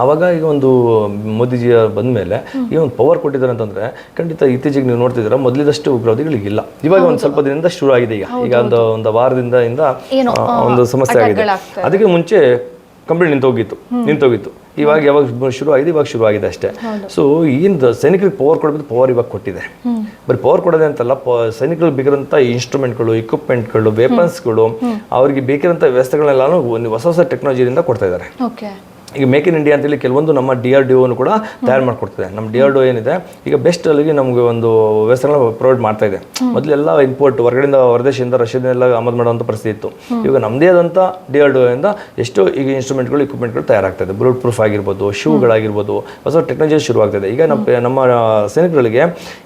ಯಾವಾಗ ಈಗ ಒಂದು ಮೋದಿಜಿ ಬಂದ್ಮೇಲೆ ಈ ಒಂದು ಪವರ್ ಕೊಟ್ಟಿದ್ದಾರೆ ಅಂತಂದ್ರೆ ಖಂಡಿತ ಇತ್ತೀಚೆಗೆ ನೀವು ನೋಡ್ತಿದ್ದೀರಾ ಮೊದಲಿದಷ್ಟು ಉಗ್ರವಾದಿಗಳಿಗಿಲ್ಲ ಇವಾಗ ಒಂದು ಸ್ವಲ್ಪ ದಿನದಿಂದ ಶುರು ಆಗಿದೆ ಈಗ. ಈಗ ಒಂದು ಒಂದು ವಾರದಿಂದ ಇಂದ ಒಂದು ಸಮಸ್ಯೆ ಆಗಿದೆ. ಅದಕ್ಕೆ ಮುಂಚೆ ಕಂಪ್ಲೀಟ್ ನಿಂತೋಗಿತ್ತು ನಿಂತೋಗಿತ್ತು. ಇವಾಗ ಯಾವಾಗ ಶುರು ಆಗಿದೆ ಇವಾಗ ಶುರು ಆಗಿದೆ ಅಷ್ಟೇ. ಸೊ ಈಗಿಂದ ಸೈನಿಕರಿಗೆ ಪವರ್ ಕೊಡಬೇಕು ಪವರ್ ಇವಾಗ ಕೊಟ್ಟಿದೆ. ಬರೀ ಪವರ್ ಕೊಡೋದೇ ಅಂತಲ್ಲ ಸೈನಿಕರಿಗೆ ಬೇಕಿರೋಂಥ ಇನ್ಸ್ಟ್ರೂಮೆಂಟ್ಗಳು ಇಕ್ವಿಪ್ಮೆಂಟ್ಗಳು ವೆಪನ್ಸ್ಗಳು ಅವ್ರಿಗೆ ಬೇಕಿರೋಂಥ ವ್ಯವಸ್ಥೆಗಳನ್ನೆಲ್ಲ ಒಂದು ಹೊಸ ಹೊಸ ಟೆಕ್ನಾಲಜಿಯಿಂದ ಕೊಡ್ತಾ ಇದ್ದಾರೆ. ಓಕೆ ಈಗ ಮೇಕ್ ಇನ್ ಇಂಡಿಯಾ ಅಂತೇಳಿ ಕೆಲವೊಂದು ನಮ್ಮ ಡಿ ಆರ್ ಡಿ ಓನು ಕೂಡ ತಯಾರು ಮಾಡಿಕೊಡ್ತದೆ. ನಮ್ಮ ಡಿ ಆರ್ ಡಿ ಏನಿದೆ ಈಗ ಬೆಸ್ಟ್ ಅಲ್ಲಿಗೆ ನಮಗೆ ಒಂದು ವ್ಯವಸ್ಥೆಗಳನ್ನ ಪ್ರೊವೈಡ್ ಮಾಡ್ತಾ ಇದೆ. ಮೊದಲೆಲ್ಲ ಇಂಪೋರ್ಟ್ ಹೊರಗಡೆಯಿಂದ ಹೊರದೇಶದಿಂದ ರಷ್ಯಾದಿಂದ ಆಮದು ಮಾಡುವಂಥ ಪರಿಸ್ಥಿತಿ ಇತ್ತು. ಈಗ ನಮ್ಮದೇ ಆದಂಥ ಡಿ ಆರ್ ಡಿ ಓಯಿಂದ ಎಷ್ಟೋ ಈಗ ಇನ್ಸ್ಟ್ರೂಮೆಂಟ್ಗಳು ಇಕ್ವಿಪ್ಮೆಂಟ್ಗಳು ತಯಾರಾಗ್ತಾ ಇದೆ. ಬುಲೆಟ್ ಪ್ರೂಫ್ ಆಗಿರ್ಬೋದು ಶೂಗಳಾಗಿರ್ಬೋದು ಹೊಸ ಟೆಕ್ನಾಲಜಿ ಶುರುವಾಗ್ತದೆ. ಈಗ ನಮ್ಮ ನಮ್ಮ ಸೈನಿಕರಿಗೆ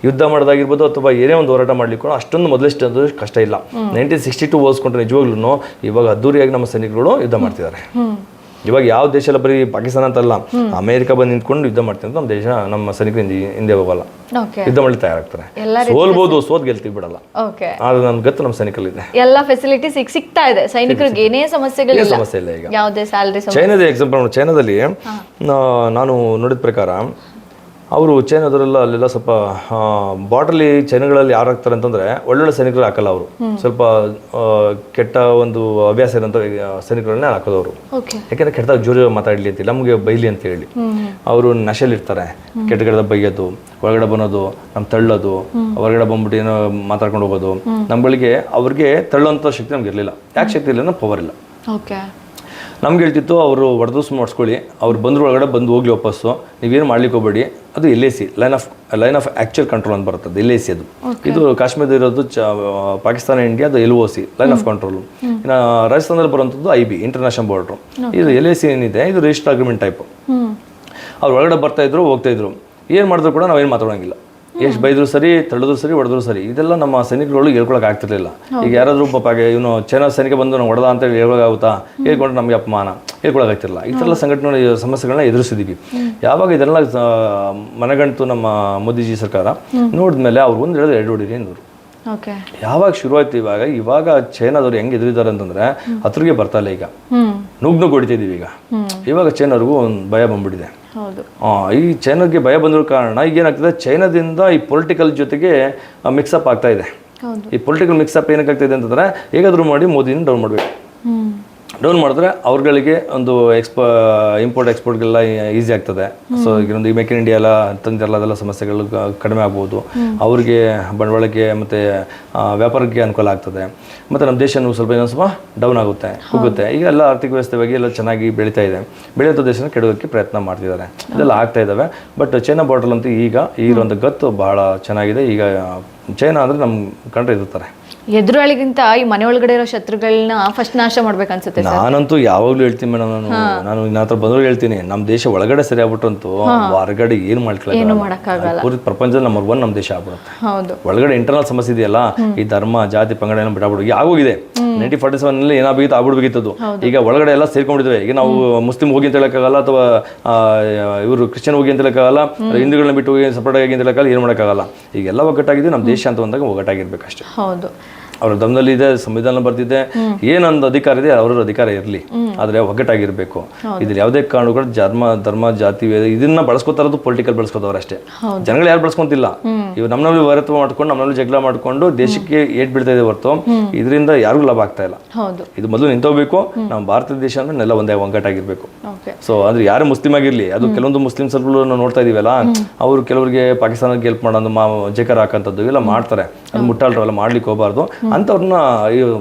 ಯುದ್ಧ ಮಾಡೋದಾಗಿರ್ಬೋದು ಅಥವಾ ಏನೇ ಒಂದು ಹೋರಾಟ ಮಾಡಲಿಕ್ಕೂ ಅಷ್ಟೊಂದು ಮೊದಲಿಷ್ಟು ಕಷ್ಟ ಇಲ್ಲ. ನೈನ್ಟೀನ್ ಸಿಕ್ಸ್ಟಿ ಟು ಹೋಲ್ಸ್ಕೊಂಡ್ರೆ ನಿಜವಾಗ್ಲೂ ಇವಾಗ ಅದ್ದೂರಿಯಾಗಿ ನಮ್ಮ ಸೈನಿಕರು ಯುದ್ಧ ಮಾಡ್ತಿದ್ದಾರೆ. ಇವಾಗ ಯಾವ ದೇಶ ಬರೀ ಪಾಕಿಸ್ತಾನ ಅಂತಲ್ಲ ಅಮೆರಿಕ ಬಂದು ನಿಂತ್ಕೊಂಡು ಯುದ್ಧ ಮಾಡ್ತೀನಿ ಅಂತ ನಮ್ಮ ದೇಶ ನಮ್ಮ ಸೈನಿಕರು ಹಿಂದೆ ಹೋಗಲ್ಲ. ಯುದ್ಧ ಮಾಡಿ ತಯಾರಾಗ್ತಾರೆ. ಸೋಲ್ಬೋದು ಸೋತ್ ಗೆಲ್ತೀವಿ ಬಿಡಲ್ಲ. ಆದ್ರೆ ನನ್ ಗತ್ತು ನಮ್ಮ ಸೈನಿಕಲ್ಲಿದೆ ಎಲ್ಲ ಫೆಸಿಲಿಟೀಸ್ ಈಗ ಸಿಗ್ತಾ ಇದೆ. ಸೈನಿಕರಿಗೆ ಏನೇ ಸಮಸ್ಯೆಗಳಿಲ್ಲ. ಸಮಸ್ಯೆ ಇಲ್ಲ ಈಗ. ಯಾವುದೇ ಸ್ಯಾಲರಿ ಚೈನಾದ ಎಕ್ಸಾಂಪಲ್ ಚೈನಾದಲ್ಲಿ ನಾನು ನೋಡಿದ ಪ್ರಕಾರ ಅವರು ಚೈನ್ ಅದರಲ್ಲ ಅಲ್ಲೆಲ್ಲ ಸ್ವಲ್ಪ ಬಾಟಲಿ ಚೈನ್ಗಳಲ್ಲಿ ಯಾರು ಹಾಕ್ತಾರೆ ಅಂತಂದರೆ ಒಳ್ಳೊಳ್ಳೆ ಸೈನಿಕರು ಹಾಕಲ್ಲ ಅವರು. ಸ್ವಲ್ಪ ಕೆಟ್ಟ ಒಂದು ಅಭ್ಯಾಸ ಇರೋಂಥ ಸೈನಿಕರನ್ನೇ ಹಾಕೋದು ಅವರು. ಯಾಕೆಂದರೆ ಕೆಟ್ಟದಾಗ ಜೋರು ಮಾತಾಡಲಿ ಅಂತ ನಮಗೆ ಬೈಲಿ ಅಂತ ಹೇಳಿ. ಅವರು ಕೆಟ್ಟ ಕೆಟ್ಟದ ಬೈಯೋದು ಒಳಗಡೆ ಬನ್ನೋದು ನಮ್ಮ ತಳ್ಳೋದು ಹೊರಗಡೆ ಬಂದ್ಬಿಟ್ಟು ಏನೋ ಮಾತಾಡ್ಕೊಂಡು ಹೋಗೋದು. ನಮ್ಮಗಳಿಗೆ ಅವ್ರಿಗೆ ತಳ್ಳೋಂಥ ಶಕ್ತಿ ನಮ್ಗೆ ಇರಲಿಲ್ಲ. ಯಾಕೆ ಶಕ್ತಿ ಇಲ್ಲ ನಮ್ಮ ಪವರ್ ಇಲ್ಲ. ಓಕೆ. ನಮ್ಗೆ ಹೇಳ್ತಿತ್ತು ಅವರು ಹೊಡೆದು ಮಾಡಿಸ್ಕೊಳ್ಳಿ ಅವ್ರು ಬಂದ್ರು ಒಳಗಡೆ ಬಂದು ಹೋಗ್ಲಿ ವಾಪಸ್ಸು. ನೀವೇನು ಮಾಡ್ಲಿಕ್ಕೆ ಹೋಗ್ಬೇಡಿ. ಅದು L A C line of line of actual control ಅಂತ ಬರ್ತದೆ ಎಲ್ ಎ ಸಿ ಅದು. ಇದು ಕಾಶ್ಮೀರದ ಇರೋದು ಚ ಪಾಕಿಸ್ತಾನ ಇಂಡಿಯಾ ಅದು L O C line of control ಇನ್ನು ರಾಜಸ್ಥಾನದಲ್ಲಿ ಬರುವಂಥದ್ದು ಐ ಬಿ ಇಂಟರ್ನ್ಯಾಷನಲ್ ಬಾರ್ಡ್ರು ಇದು ಎಲ್ ಎ ಸಿ ಏನಿದೆ ಇದು ರಿಜಿಸ್ಟರ್ ಅಗ್ರಿಮೆಂಟ್ ಟೈಪ್ ಅವ್ರು ಒಳಗಡೆ ಬರ್ತಾ ಇದ್ರು ಹೋಗ್ತಾ ಇದ್ರು. ಏನು ಮಾಡಿದ್ರು ಕೂಡ ನಾವೇನು ಮಾತಾಡೋಂಗಿಲ್ಲ. ಎಷ್ಟು ಬೈದ್ರು ಸರಿ ತಳ್ಳಿದ್ರು ಸರಿ ಹೊಡೆದ್ರು ಸರಿ ಇದೆಲ್ಲ ನಮ್ಮ ಸೈನಿಕರುಗಳು ಹೇಳ್ಕೊಳಕ್ ಆಗ್ತಿರ್ಲಿಲ್ಲ. ಈಗ ಯಾರಾದ್ರೂ ಪಾಪ ಇವನು ಚೈನಾ ಸೈನಿಕ ಬಂದು ನಾವು ಹೊಡೆದ ಅಂತ ಹೇಳಿ ಹೇಳ್ಕೊಳಾಗುತ್ತಾ ಹೇಳ್ಕೊಂಡ್ರೆ ನಮಗೆ ಅಪಮಾನ. ಹೇಳ್ಕೊಳಕ್ ಆಗ್ತಿರಲ್ಲ ಈ ಥರ ಸಂಘಟನೆ ಸಮಸ್ಯೆಗಳನ್ನ ಎದುರಿಸಿದೀವಿ. ಯಾವಾಗ ಇದೆಲ್ಲ ಮನಗಂಟು ನಮ್ಮ ಮೋದಿಜಿ ಸರ್ಕಾರ ನೋಡಿದ್ಮೇಲೆ ಅವ್ರು ಒಂದು ಹೇಳಿದ್ರೆ ಎರಡು ಹೊಡಿರಿ ಅಂದರು. ಯಾವಾಗ ಶುರುವಾಯ್ತು ಇವಾಗ ಇವಾಗ ಚೈನಾದವ್ರು ಹೆಂಗೆ ಎದುರಿದ್ದಾರೆ ಅಂತಂದ್ರೆ ಹತ್ರಗೆ ಬರ್ತಾ ಇಲ್ಲ ಈಗ. ನುಗ್ನುಗ್ ನುಗ್ ನುಗ್ ಹೊಡಿತಿದ್ದೀವಿ ಈಗ ಇವಾಗ ಚೈನಾವ್ರಿಗೂ ಒಂದು ಭಯ ಬಂದ್ಬಿಟ್ಟಿದೆ. ಈ ಚೈನಾಗೆ ಭಯ ಬಂದಿರೋ ಕಾರಣ ಈಗ ಏನಾಗ್ತದೆ ಚೈನಾದಿಂದ ಈ ಪೊಲಿಟಿಕಲ್ ಜೊತೆಗೆ ಮಿಕ್ಸಪ್ ಆಗ್ತಾ ಇದೆ. ಈ ಪೊಲಿಟಿಕಲ್ ಮಿಕ್ಸಪ್ ಏನಕ್ಕಾಗ್ತಿದೆ ಅಂತಂದ್ರೆ ಹೇಗಾದ್ರೂ ಮಾಡಿ ಮೋದಿನ ಡೌನ್ ಮಾಡಬೇಕು. ಡೌನ್ ಮಾಡಿದ್ರೆ ಅವ್ರಗಳಿಗೆ ಒಂದು ಎಕ್ಸ್ಪ ಇಂಪೋರ್ಟ್ ಎಕ್ಸ್ಪೋರ್ಟ್ಗೆಲ್ಲ ಈಸಿ ಆಗ್ತದೆ. ಸೊ ಈಗ ಒಂದು ಮೇಕ್ ಇನ್ ಇಂಡಿಯಾ ಎಲ್ಲ ತಂದಿರಲ್ಲ ಅದೆಲ್ಲ ಸಮಸ್ಯೆಗಳು ಕಡಿಮೆ ಆಗ್ಬೋದು. ಅವ್ರಿಗೆ ಬಂಡವಾಳಕ್ಕೆ ಮತ್ತು ವ್ಯಾಪಾರಕ್ಕೆ ಅನುಕೂಲ ಆಗ್ತದೆ. ಮತ್ತು ನಮ್ಮ ದೇಶನೂ ಸ್ವಲ್ಪ ಇನ್ನೊಂದು ಸ್ವಲ್ಪ ಡೌನ್ ಆಗುತ್ತೆ ಹೋಗುತ್ತೆ ಈಗ ಎಲ್ಲ ಆರ್ಥಿಕ ವ್ಯವಸ್ಥೆವಾಗಿ ಎಲ್ಲ ಚೆನ್ನಾಗಿ ಬೆಳೀತಾ ಇದೆ. ಬೆಳೆಯುವಂಥ ದೇಶನ ಕೆಡೋದಕ್ಕೆ ಪ್ರಯತ್ನ ಮಾಡ್ತಿದ್ದಾರೆ. ಇದೆಲ್ಲ ಆಗ್ತಾ ಇದ್ದಾವೆ. ಬಟ್ ಚೈನಾ ಬಾರ್ಡರ್ ಅಂತೂ ಈಗ ಈ ಒಂದು ಗತ್ತು ಬಹಳ ಚೆನ್ನಾಗಿದೆ. ಈಗ ಚೈನಾ ಅಂದರೆ ನಮ್ಮ ಕಂಡ್ರೆ ಇರ್ತಾರೆ ಎದುರಾಳಿಗಿಂತ ಈ ಮನೆ ಒಳಗಡೆ ಇರೋ ಶತ್ರುಗಳನ್ನ ಫಸ್ಟ್ ನಾಶ ಮಾಡ್ಬೇಕನ್ಸುತ್ತೆ ನಾನಂತೂ ಯಾವಾಗ್ಲೂ ಹೇಳ್ತೀನಿ ಮೇಡಮ್ ನಾನು. ನಾನು ನನ್ನ ಹತ್ರ ಬಂದ್ರು ಹೇಳ್ತೀನಿ. ನಮ್ಮ ದೇಶ ಒಳಗಡೆ ಸರಿ ಆಗ್ಬಿಟ್ಟಂತೂ ಹೊರಗಡೆ ಏನು ಏನು ಮಾಡ್ಕೊಳ್ಳೋದು ಪ್ರಪಂಚದ ನಂಬರ್ ಒನ್ ನಮ್ಮ ದೇಶ ಆಗ್ಬಿಡುತ್ತೆ. ಹೌದು. ಒಳಗಡೆ ಇಂಟರ್ನಲ್ ಸಮಸ್ಯೆ ಇದೆಯಲ್ಲ ಈ ಧರ್ಮ ಜಾತಿ ಪಂಗಡ ಏನೋ ಈಗ ಆಗೋಗಿದೆ. ನೈನ್ಟೀನ್ ಫಾರ್ಟಿ ಸೆವೆನ್ ಅಲ್ಲಿ ಏನಾಗಬೇಕಿತ್ತು ಆಗ್ಬಿಡ್ಬೇಕಿತ್ತು ಈಗ ಒಳಗಡೆ ಎಲ್ಲ ಸೇರ್ಕೊಂಡಿದ್ವಿ ಈಗ ನಾವು ಮುಸ್ಲಿಂ ಹೋಗಿ ಅಂತ ಹೇಳಕ್ಕಾಗಲ್ಲ ಅಥವಾ ಇವರು ಕ್ರಿಶ್ಚಿಯನ್ ಹೋಗಿ ಅಂತ ಹೇಳಕ್ಕಾಗಲ್ಲ ಹಿಂದೂಗಳನ್ನ ಬಿಟ್ಟು ಹೋಗಿ ಸಪರೇಟ್ ಆಗಿ ಅಂತ ಹೇಳಕ್ಕಾಗಲ್ಲ ಏನು ಮಾಡೋಕ್ಕಾಗಲ್ಲ. ಈಗ ಎಲ್ಲ ಒಗ್ಗಟ್ಟಾಗಿದ್ದು ನಮ್ಮ ದೇಶ ಅಂತ ಬಂದಾಗ ಒಗ್ಗಟ್ಟಾಗಿರ್ಬೇಕು ಅಷ್ಟೇ ಹೌದು. ಅವ್ರ ಇದೆ ಸಂವಿಧಾನ ಬರ್ದಿದೆ. ಏನೊಂದು ಅಧಿಕಾರ ಇದೆ ಅವ್ರ ಅಧಿಕಾರ ಇರಲಿ. ಆದ್ರೆ ಒಗ್ಗಟ್ಟಾಗಿರ್ಬೇಕು. ಇದ್ರ ಯಾವುದೇ ಕಾರಣಗಳು ಧರ್ಮ ಧರ್ಮ ಜಾತಿ ಇದನ್ನ ಬಳಸ್ಕೊತಾ ಇರೋದು ಪೊಲಿಟಿಕಲ್ ಬಳಸ್ಕೊತಾವ್ರ ಅಷ್ಟೇ. ಜನಗಳು ಯಾರು ಬಳಸ್ಕೊಂತಿಲ್ಲ. ಇವ್ ನಮ್ಮಲ್ಲಿ ವೈರತ್ವ ಮಾಡ್ಕೊಂಡು ನಮ್ಮಲ್ಲಿ ಜಗಳ ಮಾಡ್ಕೊಂಡು ದೇಶಕ್ಕೆ ಏಟ್ ಬಿಡ್ತಾ ಇದೆ ಹೊರತು ಇದರಿಂದ ಯಾರಿಗೂ ಲಾಭ ಆಗ್ತಾ ಇಲ್ಲ. ಇದು ಮೊದಲು ನಿಂತೋಗ್ಬೇಕು. ನಮ್ಮ ಭಾರತ ದೇಶ ಅಂದ್ರೆ ನೆಲ ಒಂದೇ ಒಗ್ಗಟ್ಟಾಗಿರ್ಬೇಕು. ಸೊ ಅಂದ್ರೆ ಯಾರು ಮುಸ್ಲಿಂ ಆಗಿರ್ಲಿ ಅದು ಕೆಲವೊಂದು ಮುಸ್ಲಿಂ ನಾವು ನೋಡ್ತಾ ಇದೀವಲ್ಲ ಅವರು ಕೆಲವರಿಗೆ ಪಾಕಿಸ್ತಾನಕ್ಕೆ ಹೆಲ್ಪ್ ಮಾಡೋದು ಜೇಕರ್ ಹಾಕಂತದ್ದು ಇವೆಲ್ಲ ಮಾಡ್ತಾರೆ. ಅದು ಮುಟ್ಟಾಳ್ರು ಅವೆಲ್ಲ ಮಾಡ್ಲಿಕ್ಕೆ ಹೋಗಬಾರ್ದು. ಅಂತವ್ರನ್ನ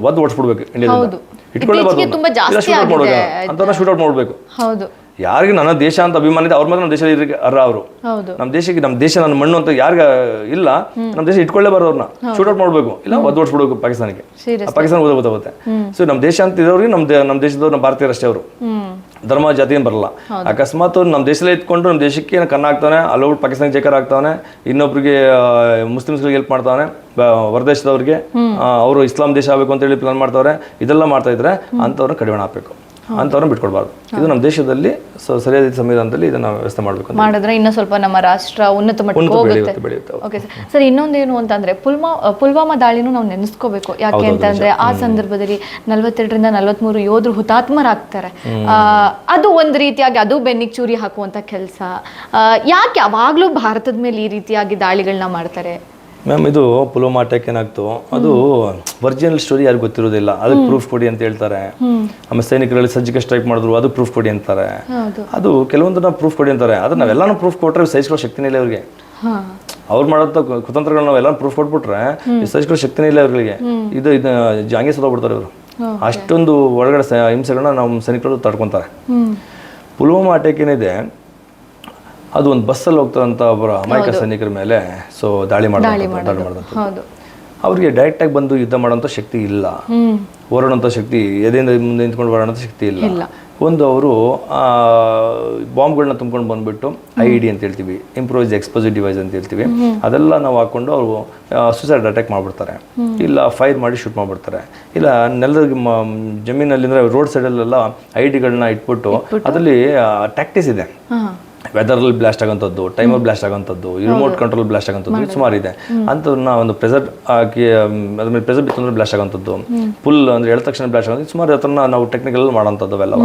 ಒದ್ದು ಓಡಿಸ್ಬಿಡ್ಬೇಕು ಇಂಡಿಯಾದಿಂದ ಇಟ್ಕೊಳ್ಳೇಬಾರ್ದು ಶೂಟ್ ಮಾಡ್ಬೇಕು ಶೂಟ್ ಔಟ್ ಮಾಡ್ಬೇಕು. ಹೌದು. ಯಾರಿಗೆ ನನ್ನ ದೇಶ ಅಂತ ಅಭಿಮಾನ ಇದೆ ಅವ್ರ ಮಾತ್ರ ನಮ್ಮ ದೇಶ ಅರ್ಹ ಅವರು. ನಮ್ಮ ದೇಶಕ್ಕೆ ನಮ್ಮ ದೇಶ ನನ್ನ ಮಣ್ಣು ಅಂತ ಯಾರಿಗ ಇಲ್ಲ ನಮ್ಮ ದೇಶ ಇಟ್ಕೊಳ್ಳೇಬಾರ್ದು ಅವ್ರನ್ನ. ಶೂಟ್ ಔಟ್ ಮಾಡ್ಬೇಕು. ಇಲ್ಲ ಒದ್ದು ಓಡಿಸ್ಬಿಡ್ಬೇಕು ಪಾಕಿಸ್ತಾನಕ್ಕೆ. ಪಾಕಿಸ್ತಾನ ಓದ ಗೊತ್ತಾಗುತ್ತೆ ಸೊ ನಮ್ಮ ದೇಶ ಅಂತ ಇರೋರಿಗೆ ನಮ್ಮ ನಮ್ಮ ದೇಶದವ್ರು ನಮ್ಮ ಭಾರತೀಯರಷ್ಟೇ ಅವರು. ಧರ್ಮ ಜಾತಿ ಏನು ಬರಲ್ಲ. ಅಕಸ್ಮಾತ್ ನಮ್ಮ ದೇಶದಲ್ಲೇ ಇದ್ಕೊಂಡು ನಮ್ಮ ದೇಶಕ್ಕೆ ಏನೋ ಕನ್ನ ಆಗ್ತಾನೆ ಅಲ್ಲೋಗಿ ಪಾಕಿಸ್ತಾನ ಜೇಕರ್ ಆಗ್ತಾನೆ ಇನ್ನೊಬ್ರಿಗೆ ಮುಸ್ಲಿಮ್ಸ್ಗಳಿಗೆ ಹೆಲ್ಪ್ ಮಾಡ್ತಾನೆ ಬ- ಹೊರದೇಶದವ್ರಿಗೆ ಅವರು ಇಸ್ಲಾಂ ದೇಶ ಆಗಬೇಕು ಅಂತ ಹೇಳಿ ಪ್ಲಾನ್ ಮಾಡ್ತಾವ್ರೆ ಇದೆಲ್ಲ ಮಾಡ್ತಾ ಇದ್ರೆ ಅಂಥವ್ರನ್ನ ಕಡಿವಾಣ ಹಾಕ್ಬೇಕು. ಅಂಥವ್ರನ್ನ ಬಿಟ್ಕೊಡ್ಬಾರ್ದು. ಇದು ನಮ್ಮ ದೇಶದಲ್ಲಿ ಸರಿಯಾದ ಸಂವಿಧಾನದಲ್ಲಿ ಇದನ್ನ ವ್ಯವಸ್ಥೆ ಮಾಡಬೇಕು ಮಾಡಿದ್ರೆ ಇನ್ನೂ ಸ್ವಲ್ಪ ನಮ್ಮ ರಾಷ್ಟ್ರ ಉನ್ನತ ಮಟ್ಟಕ್ಕೆ ಹೋಗುತ್ತೆ. ಓಕೆ ಸರ್ ಇನ್ನೊಂದೇನು ಅಂತಂದ್ರೆ ಪುಲ್ವಾ ಪುಲ್ವಾಮಾ ದಾಳಿನೂ ನಾವು ನೆನೆಸ್ಕೋಬೇಕು. ಯಾಕೆ ಅಂತಂದ್ರೆ ಆ ಸಂದರ್ಭದಲ್ಲಿ ನಲವತ್ತೆರಡರಿಂದ ನಲವತ್ಮೂರು ಯೋಧರು ಹುತಾತ್ಮರಾಗ್ತಾರೆ. ಅದು ಒಂದು ರೀತಿಯಾಗಿ ಅದು ಬೆನ್ನಿಗೆ ಚೂರಿ ಹಾಕುವಂತ ಕೆಲಸ. ಯಾಕೆ ಯಾವಾಗ್ಲೂ ಭಾರತದ ಮೇಲೆ ಈ ರೀತಿಯಾಗಿ ದಾಳಿಗಳನ್ನ ಮಾಡ್ತಾರೆ? ಮ್ಯಾಮ್ ಇದು ಪುಲ್ವಾಮಾ ಅಟ್ಯಾಕ್ ಏನಾಗ್ತು? ಅದು ಒರಿಜಿನಲ್ ಸ್ಟೋರಿ ಯಾರು ಗೊತ್ತಿರೋದಿಲ್ಲ. ಅದಕ್ಕೆ ಪ್ರೂಫ್ ಕೊಡಿ ಅಂತ ಹೇಳ್ತಾರೆ. ಆಮೇಲೆ ಸೈನಿಕರಲ್ಲಿ ಸರ್ಜಿಕಲ್ ಸ್ಟ್ರೈಕ್ ಮಾಡಿದ್ರು ಅದು ಪ್ರೂಫ್ ಕೊಡಿ ಅಂತಾರೆ. ಅದು ಕೆಲವೊಂದನ್ನ ಪ್ರೂಫ್ ಕೊಡಿ ಅಂತಾರೆ. ಆದ್ರೆ ನಾವೆಲ್ಲಾನು ಪ್ರೂಫ್ ಕೊಟ್ರೆ ಸಹಿಸ್ಕೊಳ್ಳೋ ಶಕ್ತಿನೇ ಇಲ್ಲ ಅವ್ರಿಗೆ ಅವ್ರು ಮಾಡೋಂಥ ಕುತಂತ್ರಗಳನ್ನ ನಾವೆಲ್ಲ ಪ್ರೂಫ್ ಕೊಟ್ಬಿಟ್ರೆ ಸಹಿಸ್ಕೊಳ್ಳೋ ಶಕ್ತಿನೇ ಇಲ್ಲ ಅವ್ರಿಗೆ ಇದು ಇದು ಹಂಗೆ ಸದೋಗ್ಬಿಡ್ತಾರೆ ಇವರು. ಅಷ್ಟೊಂದು ಒಳಗಡೆ ಹಿಂಸೆಗಳನ್ನ ನಮ್ಮ ಸೈನಿಕರು ತಡ್ಕೊತಾರೆ. ಪುಲ್ವಾಮಾ ಅಟ್ಯಾಕ್ ಏನಿದೆ ಅದು ಒಂದು ಬಸ್ಸಲ್ಲಿ ಹೋಗ್ತಾರಂತ ಒಬ್ಬರ ಅಮಾಯಕ ಸೈನಿಕರ ಮೇಲೆ ಸೊ ದಾಳಿ ಮಾಡ್ತಾರೆ ದಾಳಿ ಡೈರೆಕ್ಟ್ ಹೌದು. ಅವ್ರಿಗೆ ಡೈರೆಕ್ಟಾಗಿ ಬಂದು ಯುದ್ಧ ಮಾಡೋಂಥ ಶಕ್ತಿ ಇಲ್ಲ. ಹ್ಮ್. ಶಕ್ತಿ ಎದೆಯಿಂದ ಮುಂದೆ ನಿಂತ್ಕೊಂಡು ಹೋರಾಡೋಂಥ ಶಕ್ತಿ ಇಲ್ಲ. ಒಂದು ಅವರು ಬಾಂಬ್ಗಳನ್ನ ತುಂಬ್ಕೊಂಡು ಬಂದ್ಬಿಟ್ಟು ಐ ಡಿ ಅಂತ ಹೇಳ್ತೀವಿ ಇಂಪ್ರೂವೈಸ್ ಎಕ್ಸ್ಪೋಸಿವ್ ಡಿವೈಸ್ ಅಂತ ಹೇಳ್ತೀವಿ. ಅದೆಲ್ಲ ನಾವು ಹಾಕೊಂಡು ಅವರು ಸುಸೈಡ್ ಅಟ್ಯಾಕ್ ಮಾಡ್ಬಿಡ್ತಾರೆ. ಇಲ್ಲ ಫೈರ್ ಮಾಡಿ ಶೂಟ್ ಮಾಡಿಬಿಡ್ತಾರೆ. ಇಲ್ಲ ನೆಲದ ಜಮೀನಲ್ಲಿ ಅಂದರೆ ರೋಡ್ ಸೈಡಲ್ಲೆಲ್ಲ ಐ ಡಿಗಳನ್ನ ಇಟ್ಬಿಟ್ಟು ಅದರಲ್ಲಿ ಟ್ಯಾಕ್ಟಿಸ್ ಇದೆ. ವೆದರಲ್ಲಿ ಬ್ಲಾಸ್ಟ್ ಆಗೋಂಥದ್ದು ಟೈಮರ್ ಬ್ಲಾಸ್ಟ್ ಆಗೋಂಥದ್ದು ರಿಮೋಟ್ ಕಂಟ್ರೋಲ್ ಬ್ಲಾಸ್ಟ್ ಆಗೋಂಥದ್ದು ಸುಮಾರು ಇದೆ. ಅಂಥವ್ರನ್ನ ಒಂದು ಪ್ರೆಸರ್ ಹಾಕಿ ಅದ್ರ ಮೇಲೆ ಪ್ರೆಸರ್ ಬಿತ್ತು ಅಂದ್ರೆ ಬ್ಲಾಸ್ಟ್ ಆಗೋಂಥದ್ದು ಫುಲ್ ಅಂದರೆ ಹೇಳಿದ ತಕ್ಷಣ ಬ್ಲಾಸ್ಟ್ ಆಗೋದು ಸುಮಾರು ಅದನ್ನ ನಾವು ಟೆಕ್ನಿಕಲ್ ಮಾಡೋಂಥದ್ದು ಅವೆಲ್ಲ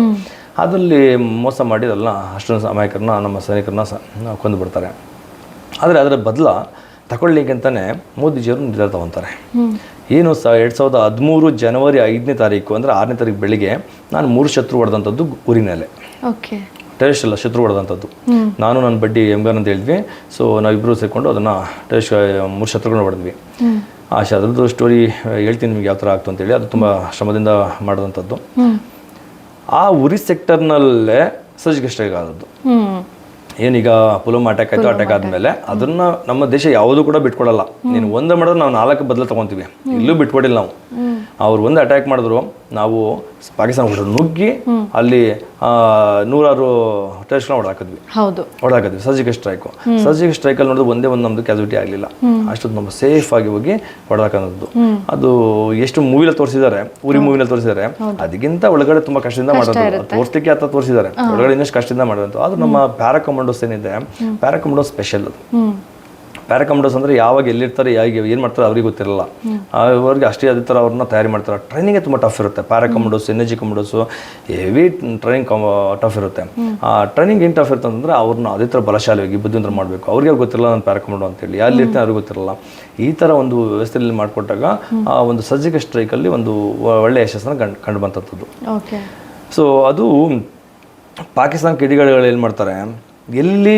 ಅದರಲ್ಲಿ ಮೋಸ ಮಾಡಿದಲ್ಲ ಅಷ್ಟೊಂದು ಅಮಾಯಕರನ್ನ ನಮ್ಮ ಸೈನಿಕರನ್ನ ಕೊಂದು ಬಿಡ್ತಾರೆ. ಆದರೆ ಅದರ ಬದಲ ತಗೊಳ್ಳಿಕ್ಕಂತಾನೆ ಮೋದಿಜಿಯವರು ನಿರ್ಧಾರ ತಗೊತಾರೆ. ಏನು ಸ ಎರಡು ಸಾವಿರದ ಹದಿಮೂರು ಜನವರಿ ಐದನೇ ತಾರೀಕು ಅಂದರೆ ಆರನೇ ತಾರೀಕು ಬೆಳಿಗ್ಗೆ ನಾನು ಮೂರು ಶತ್ರು ಹೊಡೆದಂಥದ್ದು ಊರಿನಲ್ಲೇ. ಓಕೆ. ಟೆರೆಸ್ಟ್ ಅಲ್ಲ ಶತ್ರು ಹೊಡೆದಂಥದ್ದು. ನಾನು ನನ್ನ ಬಡ್ಡಿ ಅಂತ ಹೇಳಿದ್ವಿ. ಸೊ ನಾವಿಬ್ಬರು ಸೇರಿಕೊಂಡು ಅದನ್ನು ಟೆರೆಸ್ಟ್ ಮೂರು ಶತ್ರುಗಳನ್ನ ಹೊಡೆದ್ವಿ. ಆ ಅದ್ರದ್ದು ಸ್ಟೋರಿ ಹೇಳ್ತೀನಿ ನಿಮ್ಗೆ ಯಾವ ಥರ ಆಗ್ತು ಅಂತೇಳಿ ಅದು ತುಂಬ ಶ್ರಮದಿಂದ ಮಾಡಿದಂಥದ್ದು. ಆ ಉರಿ ಸೆಕ್ಟರ್ನಲ್ಲೇ ಸರ್ಜಿಕಲ್ ಸ್ಟ್ರೈಕ್ ಆದದ್ದು. ಏನೀಗ ಪುಲಮ್ ಅಟ್ಯಾಕ್ ಆಯಿತು ಅಟ್ಯಾಕ್ ಆದಮೇಲೆ ಅದನ್ನ ನಮ್ಮ ದೇಶ ಯಾವುದೂ ಕೂಡ ಬಿಟ್ಕೊಡಲ್ಲ. ನೀನು ಒಂದೇ ಮಾಡಿದ್ರೆ ನಾವು ನಾಲ್ಕು ಬದಲು ತಗೊಂತೀವಿ. ಇಲ್ಲೂ ಬಿಟ್ಕೊಡಿಲ್ಲ ನಾವು. ಅವ್ರು ಒಂದು ಅಟ್ಯಾಕ್ ಮಾಡಿದ್ರು. ನಾವು ಪಾಕಿಸ್ತಾನ ನುಗ್ಗಿ ಅಲ್ಲಿ ನೂರಾರು ಟೆಸ್ಟ್ಗಳನ್ನ ಹೊಡೆದಾಕಿದ್ವಿ. ಹೌದು. ಹೊಡೆದಾಕಿದ್ವಿ. ಸರ್ಜಿಕಲ್ ಸ್ಟ್ರೈಕ್ ಸರ್ಜಿಕಲ್ ಸ್ಟ್ರೈಕಲ್ಲಿ ನೋಡಿದ್ರೆ ಒಂದೇ ಒಂದು ನಮ್ಮದು ಕ್ಯಾಸುಲಿಟಿ ಆಗಲಿಲ್ಲ. ಅಷ್ಟೊಂದು ನಮ್ಮ ಸೇಫ್ ಆಗಿ ಹೋಗಿ ಹೊಡೆದಾಕಂಥದ್ದು ಅದು ಎಷ್ಟು ಮೂವಿಲಿ ತೋರಿಸಿದ್ದಾರೆ ಉರಿ ಮೂವಿನಲ್ಲಿ ತೋರಿಸಿದ್ದಾರೆ ಅದಕ್ಕಿಂತ ಒಳಗಡೆ ತುಂಬಾ ಕಷ್ಟದಿಂದ ಮಾಡೋದು ತೋರಿಸ್ಲಿಕ್ಕೆ ಅಂತ ತೋರಿಸಿದ್ದಾರೆ. ಒಳಗಡೆ ಇನ್ನಷ್ಟು ಕಷ್ಟದಿಂದ ಮಾಡೋದು ಅದು ನಮ್ಮ ಪ್ಯಾರಾ ಕಮಾಂಡೋಸ್ ಏನಿದೆ ಪ್ಯಾರಾ ಕಮಾಂಡೋಸ್ ಸ್ಪೆಷಲ್ ಅದು. ಹ್ಮ್ ಅಂದರೆ ಯಾವಾಗ ಎಲ್ಲಿರ್ತಾರೆ ಯಾವಾಗ ಏನು ಮಾಡ್ತಾರೆ ಅವ್ರಿಗೆ ಗೊತ್ತಿರಲ್ಲ. ಅವ್ರಿಗೆ ಅಷ್ಟೇ ಅದೇ ಥರ ಅವ್ರನ್ನ ತಯಾರಿ ಮಾಡ್ತಾರೆ. ಟ್ರೈನಿಂಗೇ ತುಂಬ ಟಫ್ ಇರುತ್ತೆ. Para commandos N S G commandos heavy training tough ಇರುತ್ತೆ. ಆ ಟ್ರೈನಿಂಗ್ ಏನು ಟಫ್ ಇರುತ್ತೆ ಅಂದ್ರೆ ಅವ್ರನ್ನ ಅದೇ ಥರ ಬಲಶಾಲಿಯಾಗಿ ಬುದ್ಧಿವಂತರ ಮಾಡಬೇಕು. ಅವ್ರಿಗೆ ಗೊತ್ತಿರಲ್ಲ ನಾನು ಪ್ಯಾರಾಕಮಂಡೋ ಅಂತ ಅಂತೇಳಿ ಇರ್ತೀನಿ ಅವ್ರಿಗೆ ಗೊತ್ತಿರಲ್ಲ. ಈ ಥರ ಒಂದು ವ್ಯವಸ್ಥೆಯಲ್ಲಿ ಮಾಡಿಕೊಟ್ಟಾಗ ಆ ಒಂದು ಸರ್ಜಿಕಲ್ ಸ್ಟ್ರೈಕಲ್ಲಿ ಒಂದು ಒಳ್ಳೆಯ ಯಶಸ್ಸನ್ನು ಕಂಡು ಕಂಡು ಬಂತದ್ದು ಓಕೆ. ಸೊ ಅದು ಪಾಕಿಸ್ತಾನ ಕಿಡಿಗಳು ಏನು ಮಾಡ್ತಾರೆ? ಎಲ್ಲಿ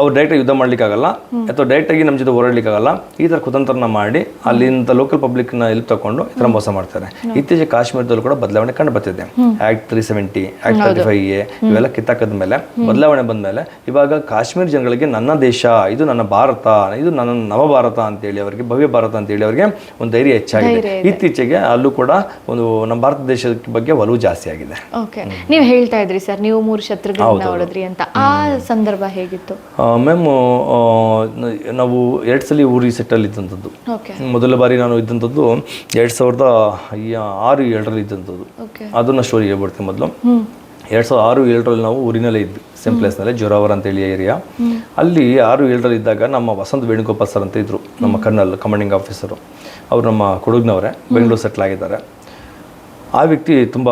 ಅವ್ರು ಡೈರೆಕ್ಟಾಗಿ ಯುದ್ಧ ಮಾಡ್ಲಿಕ್ಕಾಗಲ್ಲ ಅಥವಾ ಡೈರೆಕ್ಟಾಗಿ ನಮ್ಮ ಜೊತೆ ಹೋರಾಡಲಿಕ್ಕಾಗಲ್ಲ ಈ ಥರ ಕುತಂತ್ರನ ಮಾಡಿ ಅಲ್ಲಿಂದ ಲೋಕಲ್ ಪಬ್ಲಿಕ್ನ ಇಲ್ಲಿ ತಗೊಂಡು ಈ ಥರ ಮೋಸ ಮಾಡ್ತಾರೆ. ಇತ್ತೀಚೆಗೆ ಕಾಶ್ಮೀರದಲ್ಲೂ ಕೂಡ ಬದಲಾವಣೆ ಕಂಡು ಬರ್ತಿದೆ. Act three seventy act thirty five A ಇವೆಲ್ಲ ಕಿತ್ತಾಕದ ಮೇಲೆ ಬದಲಾವಣೆ ಬಂದ ಮೇಲೆ ಇವಾಗ ಕಾಶ್ಮೀರ ಜನಗಳಿಗೆ ನನ್ನ ದೇಶ ಇದು ನನ್ನ ಭಾರತ ಇದು ನನ್ನ ನವ ಭಾರತ ಅಂತೇಳಿ ಅವರಿಗೆ ಭವ್ಯ ಭಾರತ ಅಂತೇಳಿ ಅವರಿಗೆ ಒಂದು ಧೈರ್ಯ ಹೆಚ್ಚಾಗಿದೆ. ಇತ್ತೀಚೆಗೆ ಅಲ್ಲೂ ಕೂಡ ಒಂದು ನಮ್ಮ ಭಾರತ ದೇಶದ ಬಗ್ಗೆ ಒಲವು ಜಾಸ್ತಿ ಆಗಿದೆ. ಓಕೆ ನೀವು ಹೇಳ್ತಾ ಇದ್ರಿ ಸರ್ ನೀವು ಮೂರು ಶತ್ರುಗಳನ್ನ ಹೊಡೆದ್ರಿ ಅಂತ. ಆ ಸಂದರ್ಭ ಹೇಗಿತ್ತು? ಮ್ಯಾಮ್ ನಾವು ಎರಡು ಸಲ ಊರಿ ಸೆಟ್ಟಲ್ಲಿ ಇದ್ದಂಥದ್ದು. ಮೊದಲ ಬಾರಿ ನಾನು ಇದ್ದಂಥದ್ದು ಎರಡು ಸಾವಿರದ ಆರು ಏಳರಲ್ಲಿ ಇದ್ದಂಥದ್ದು. ಅದನ್ನು ಸ್ಟೋರಿ ಹೇಳ್ಬಿಡ್ತೀನಿ ಮೊದಲು. ಎರಡು ಸಾವಿರದ ಆರು ಏಳರಲ್ಲಿ ನಾವು ಊರಿನಲ್ಲೇ ಇದ್ವಿ. ಸೇಮ್ ಪ್ಲೇಸ್ನಲ್ಲೇ ಜೋರಾವರ ಅಂತೇಳಿ ಏರಿಯಾ ಅಲ್ಲಿ ಆರು ಏಳರಲ್ಲಿ ಇದ್ದಾಗ ನಮ್ಮ ವಸಂತ ವೇಣುಗೋಪಾಲ್ ಸರ್ ಅಂತ ಇದ್ರು. ನಮ್ಮ ಕರ್ನಲ್ ಕಮಾಂಡಿಂಗ್ ಆಫೀಸರು ಅವರು ನಮ್ಮ ಕೊಡಗಿನವರೇ. ಬೆಂಗಳೂರು ಸೆಟ್ಲ್ ಆಗಿದ್ದಾರೆ. ಆ ವ್ಯಕ್ತಿ ತುಂಬ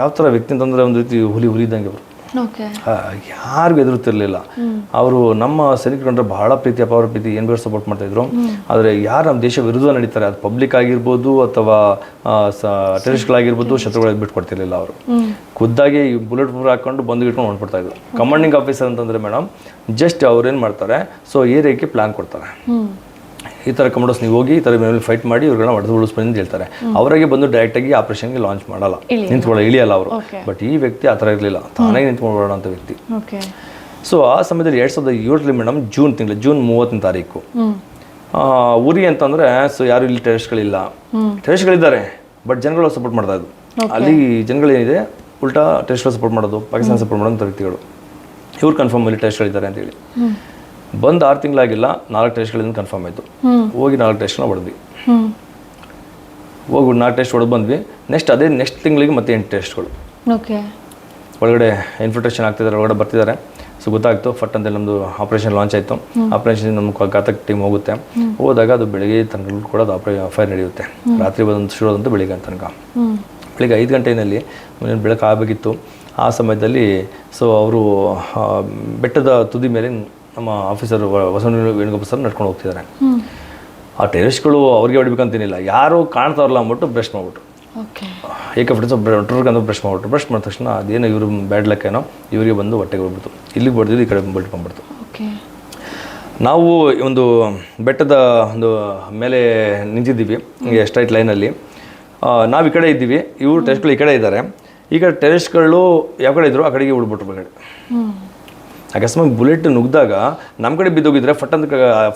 ಯಾವ ಥರ ವ್ಯಕ್ತಿ ಅಂತಂದರೆ ಒಂದು ರೀತಿ ಹುಲಿ ಹುಲಿ ಇದ್ದಂಗೆ ಅವರು ಯಾರಿಗೂ ಎದುರುತ್ತಿರಲಿಲ್ಲ ಅವರು ನಮ್ಮ ಸೈನಿಕರು ಬಹಳ ಪ್ರೀತಿ ಅಪಾರ ಪ್ರೀತಿ ಏನು ಬೇರೆ ಸಪೋರ್ಟ್ ಮಾಡ್ತಾ ಇದ್ರು. ಆದರೆ ಯಾರು ನಮ್ಮ ದೇಶ ವಿರುದ್ಧ ನಡೀತಾರೆ ಅದು ಪಬ್ಲಿಕ್ ಆಗಿರ್ಬೋದು ಅಥವಾ ಟೆರಿಸ್ಟ್ಗಳಾಗಿರ್ಬೋದು ಶತ್ರುಗಳಿಗೆ ಬಿಟ್ಕೊಡ್ತಿರ್ಲಿಲ್ಲ ಅವರು. ಖುದ್ದಾಗಿ ಬುಲೆಟ್ ಪ್ರೂಫ್ ಹಾಕೊಂಡು ಬಂದು ಇಟ್ಕೊಂಡು ಹೊಂಟ್ಬಿಡ್ತಾ ಇದ್ರು. ಕಮಾಂಡಿಂಗ್ ಆಫೀಸರ್ ಅಂತಂದ್ರೆ ಮೇಡಮ್ ಜಸ್ಟ್ ಅವ್ರು ಏನು ಮಾಡ್ತಾರೆ ಸೊ ಏರಿಯಾಕ್ಕೆ ಪ್ಲಾನ್ ಕೊಡ್ತಾರೆ. ಈ ಥರ ಕಮಾಂಡೋಸ್ ನೀವು ಹೋಗಿ ಈ ಥರ ಮೇಲೆ ಫೈಟ್ ಮಾಡಿ ಇವ್ರನ್ನ ಹೊಡೆದು ಉಳಿಸ್ಬಂದು ಅಂತ ಹೇಳ್ತಾರೆ. ಅವರಿಗೆ ಬಂದು ಡೈರೆಕ್ಟಾಗಿ ಆಪರೇಷನ್ಗೆ ಲಾಂಚ್ ಮಾಡಲ್ಲ. ನಿಂತ್ಕೊಳ್ಳೋ ಇಳಿಯಲ್ಲ ಅವರು. ಬಟ್ ಈ ವ್ಯಕ್ತಿ ಆ ಥರ ಇರಲಿಲ್ಲ. ತಾನೇ ನಿಂತ್ಕೊಂಡು ಅಂತ ವ್ಯಕ್ತಿ. ಸೊ ಆ ಸಮಯದಲ್ಲಿ ಎರಡು ಸಾವಿರದ ಏಳರಲ್ಲಿ ಮೇಡಮ್ ಜೂನ್ ತಿಂಗಳು ಜೂನ್ ಮೂವತ್ತನೇ ತಾರೀಕು. ಉರಿ ಅಂತಂದ್ರೆ ಸೊ ಯಾರು ಇಲ್ಲಿ ಟೆರೆಸ್ಟ್ಗಳಿಲ್ಲ ಟೆರೆಸ್ಟ್ಗಳಿದ್ದಾರೆ ಬಟ್ ಜನಗಳು ಸಪೋರ್ಟ್ ಮಾಡ್ತಾ ಇದ್ದು ಅಲ್ಲಿ ಜನಗಳೇನಿದೆ ಉಲ್ಟಾ ಟೆರೆಸ್ಟ್ಗಳು ಸಪೋರ್ಟ್ ಮಾಡೋದು ಪಾಕಿಸ್ತಾನ ಸಪೋರ್ಟ್ ಮಾಡೋಂಥ ವ್ಯಕ್ತಿಗಳು. ಇವ್ರು ಕನ್ಫರ್ಮ್ ಇಲ್ಲಿ ಅಂತ ಅಂತೇಳಿ ಬಂದು ಆರು ತಿಂಗಳಾಗಿಲ್ಲ ನಾಲ್ಕು ಟೆಸ್ಟ್ಗಳಿಂದ ಕನ್ಫರ್ಮ್ ಆಯಿತು. ಹೋಗಿ ನಾಲ್ಕು ಟೆಸ್ಟ್ನ ಹೊಡೆದ್ವಿ. ಹೋಗಿ ನಾಲ್ಕು ಟೆಸ್ಟ್ ಹೊಡೆದು ಬಂದ್ವಿ. ನೆಕ್ಸ್ಟ್ ಅದೇ ನೆಕ್ಸ್ಟ್ ತಿಂಗಳಿಗೆ ಮತ್ತೆ ಎಂಟು ಟೆಸ್ಟ್ಗಳು ಓಕೆ ಒಳಗಡೆ ಇನ್ಫಿಲ್ಟ್ರೇಷನ್ ಆಗ್ತಿದ್ದಾರೆ ಒಳಗಡೆ ಬರ್ತಿದ್ದಾರೆ ಸೊ ಗೊತ್ತಾಗ್ತು ಫಟ್ ಅಂತ ನಮ್ಮದು ಆಪರೇಷನ್ ಲಾಂಚ್ ಆಯಿತು. ಆಪರೇಷನ್ ನಮ್ಮ ಘಾತಕ್ ಟೀಮ್ ಹೋಗುತ್ತೆ. ಹೋದಾಗ ಅದು ಬೆಳಿಗ್ಗೆ ತನಕ ಕೂಡ ಅದು ಆಪರೇ ಫೈರ್ ನಡೆಯುತ್ತೆ. ರಾತ್ರಿ ಬಂದು ಶುರು ಆದಂತ ಬೆಳಿಗ್ಗೆ ತನಕ. ಬೆಳಿಗ್ಗೆ ಐದು ಗಂಟೆಯಲ್ಲಿ ಬೆಳಕು ಆಗಬೇಕಿತ್ತು. ಆ ಸಮಯದಲ್ಲಿ ಸೊ ಅವರು ಬೆಟ್ಟದ ತುದಿ ಮೇಲೆ ನಮ್ಮ ಆಫೀಸರ್ ವಸಂತ ವೇಣುಗೋಪಾಲ್ ಸರ್ ನಡ್ಕೊಂಡು ಹೋಗ್ತಿದ್ದಾರೆ. ಆ ಟೆರಿಸ್ಟ್ಗಳು ಅವ್ರಿಗೆ ಹೊಡಿಬೇಕಂತೇನಿಲ್ಲ. ಯಾರು ಕಾಣ್ತಾರಲ್ಲ ಅಂದ್ಬಿಟ್ಟು ಬ್ರಷ್ ಮಾಡ್ಬಿಟ್ರು. ಏಕೆ ಫ್ರೆಂಡ್ಸ್ ಅಂತ ಬ್ರಷ್ ಮಾಡ್ಬಿಟ್ರು. ಬ್ರಷ್ ಮಾಡಿದ ತಕ್ಷಣ ಅದೇನೋ ಇವರು ಬ್ಯಾಡ್ ಲಕ್ ಏನೋ ಇವರಿಗೆ ಬಂದು ಹೊಟ್ಟೆಗೆ ಹೋಗ್ಬಿಡ್ತು. ಇಲ್ಲಿಗೆ ಬಡ್ದಿದ್ದು ಈ ಕಡೆ ಬಂದ್ಬಿಡ್ತು. ಓಕೆ. ನಾವು ಒಂದು ಬೆಟ್ಟದ ಒಂದು ಮೇಲೆ ನಿಂತಿದ್ದೀವಿ ಹಿಂಗೆ ಸ್ಟ್ರೈಟ್ ಲೈನಲ್ಲಿ ನಾವು ಈ ಕಡೆ ಇದ್ದೀವಿ. ಇವರು ಟೆರಿಸ್ಟ್ಗಳು ಈ ಕಡೆ ಇದ್ದಾರೆ. ಈ ಕಡೆ ಟೆರಿಸ್ಟ್ಗಳು ಯಾವ ಕಡೆ ಇದ್ರು ಆ ಕಡೆಗೆ ಉಳ್ಬಿಟ್ರು ಹ್ಮ್. ಅಕಸ್ಮಾತ್ ಬುಲೆಟ್ ನುಗ್ಗಿದಾಗ ನಮ್ಮ ಕಡೆ ಬಿದ್ದೋಗಿದ್ರೆ ಫಟ್ ಅಂತ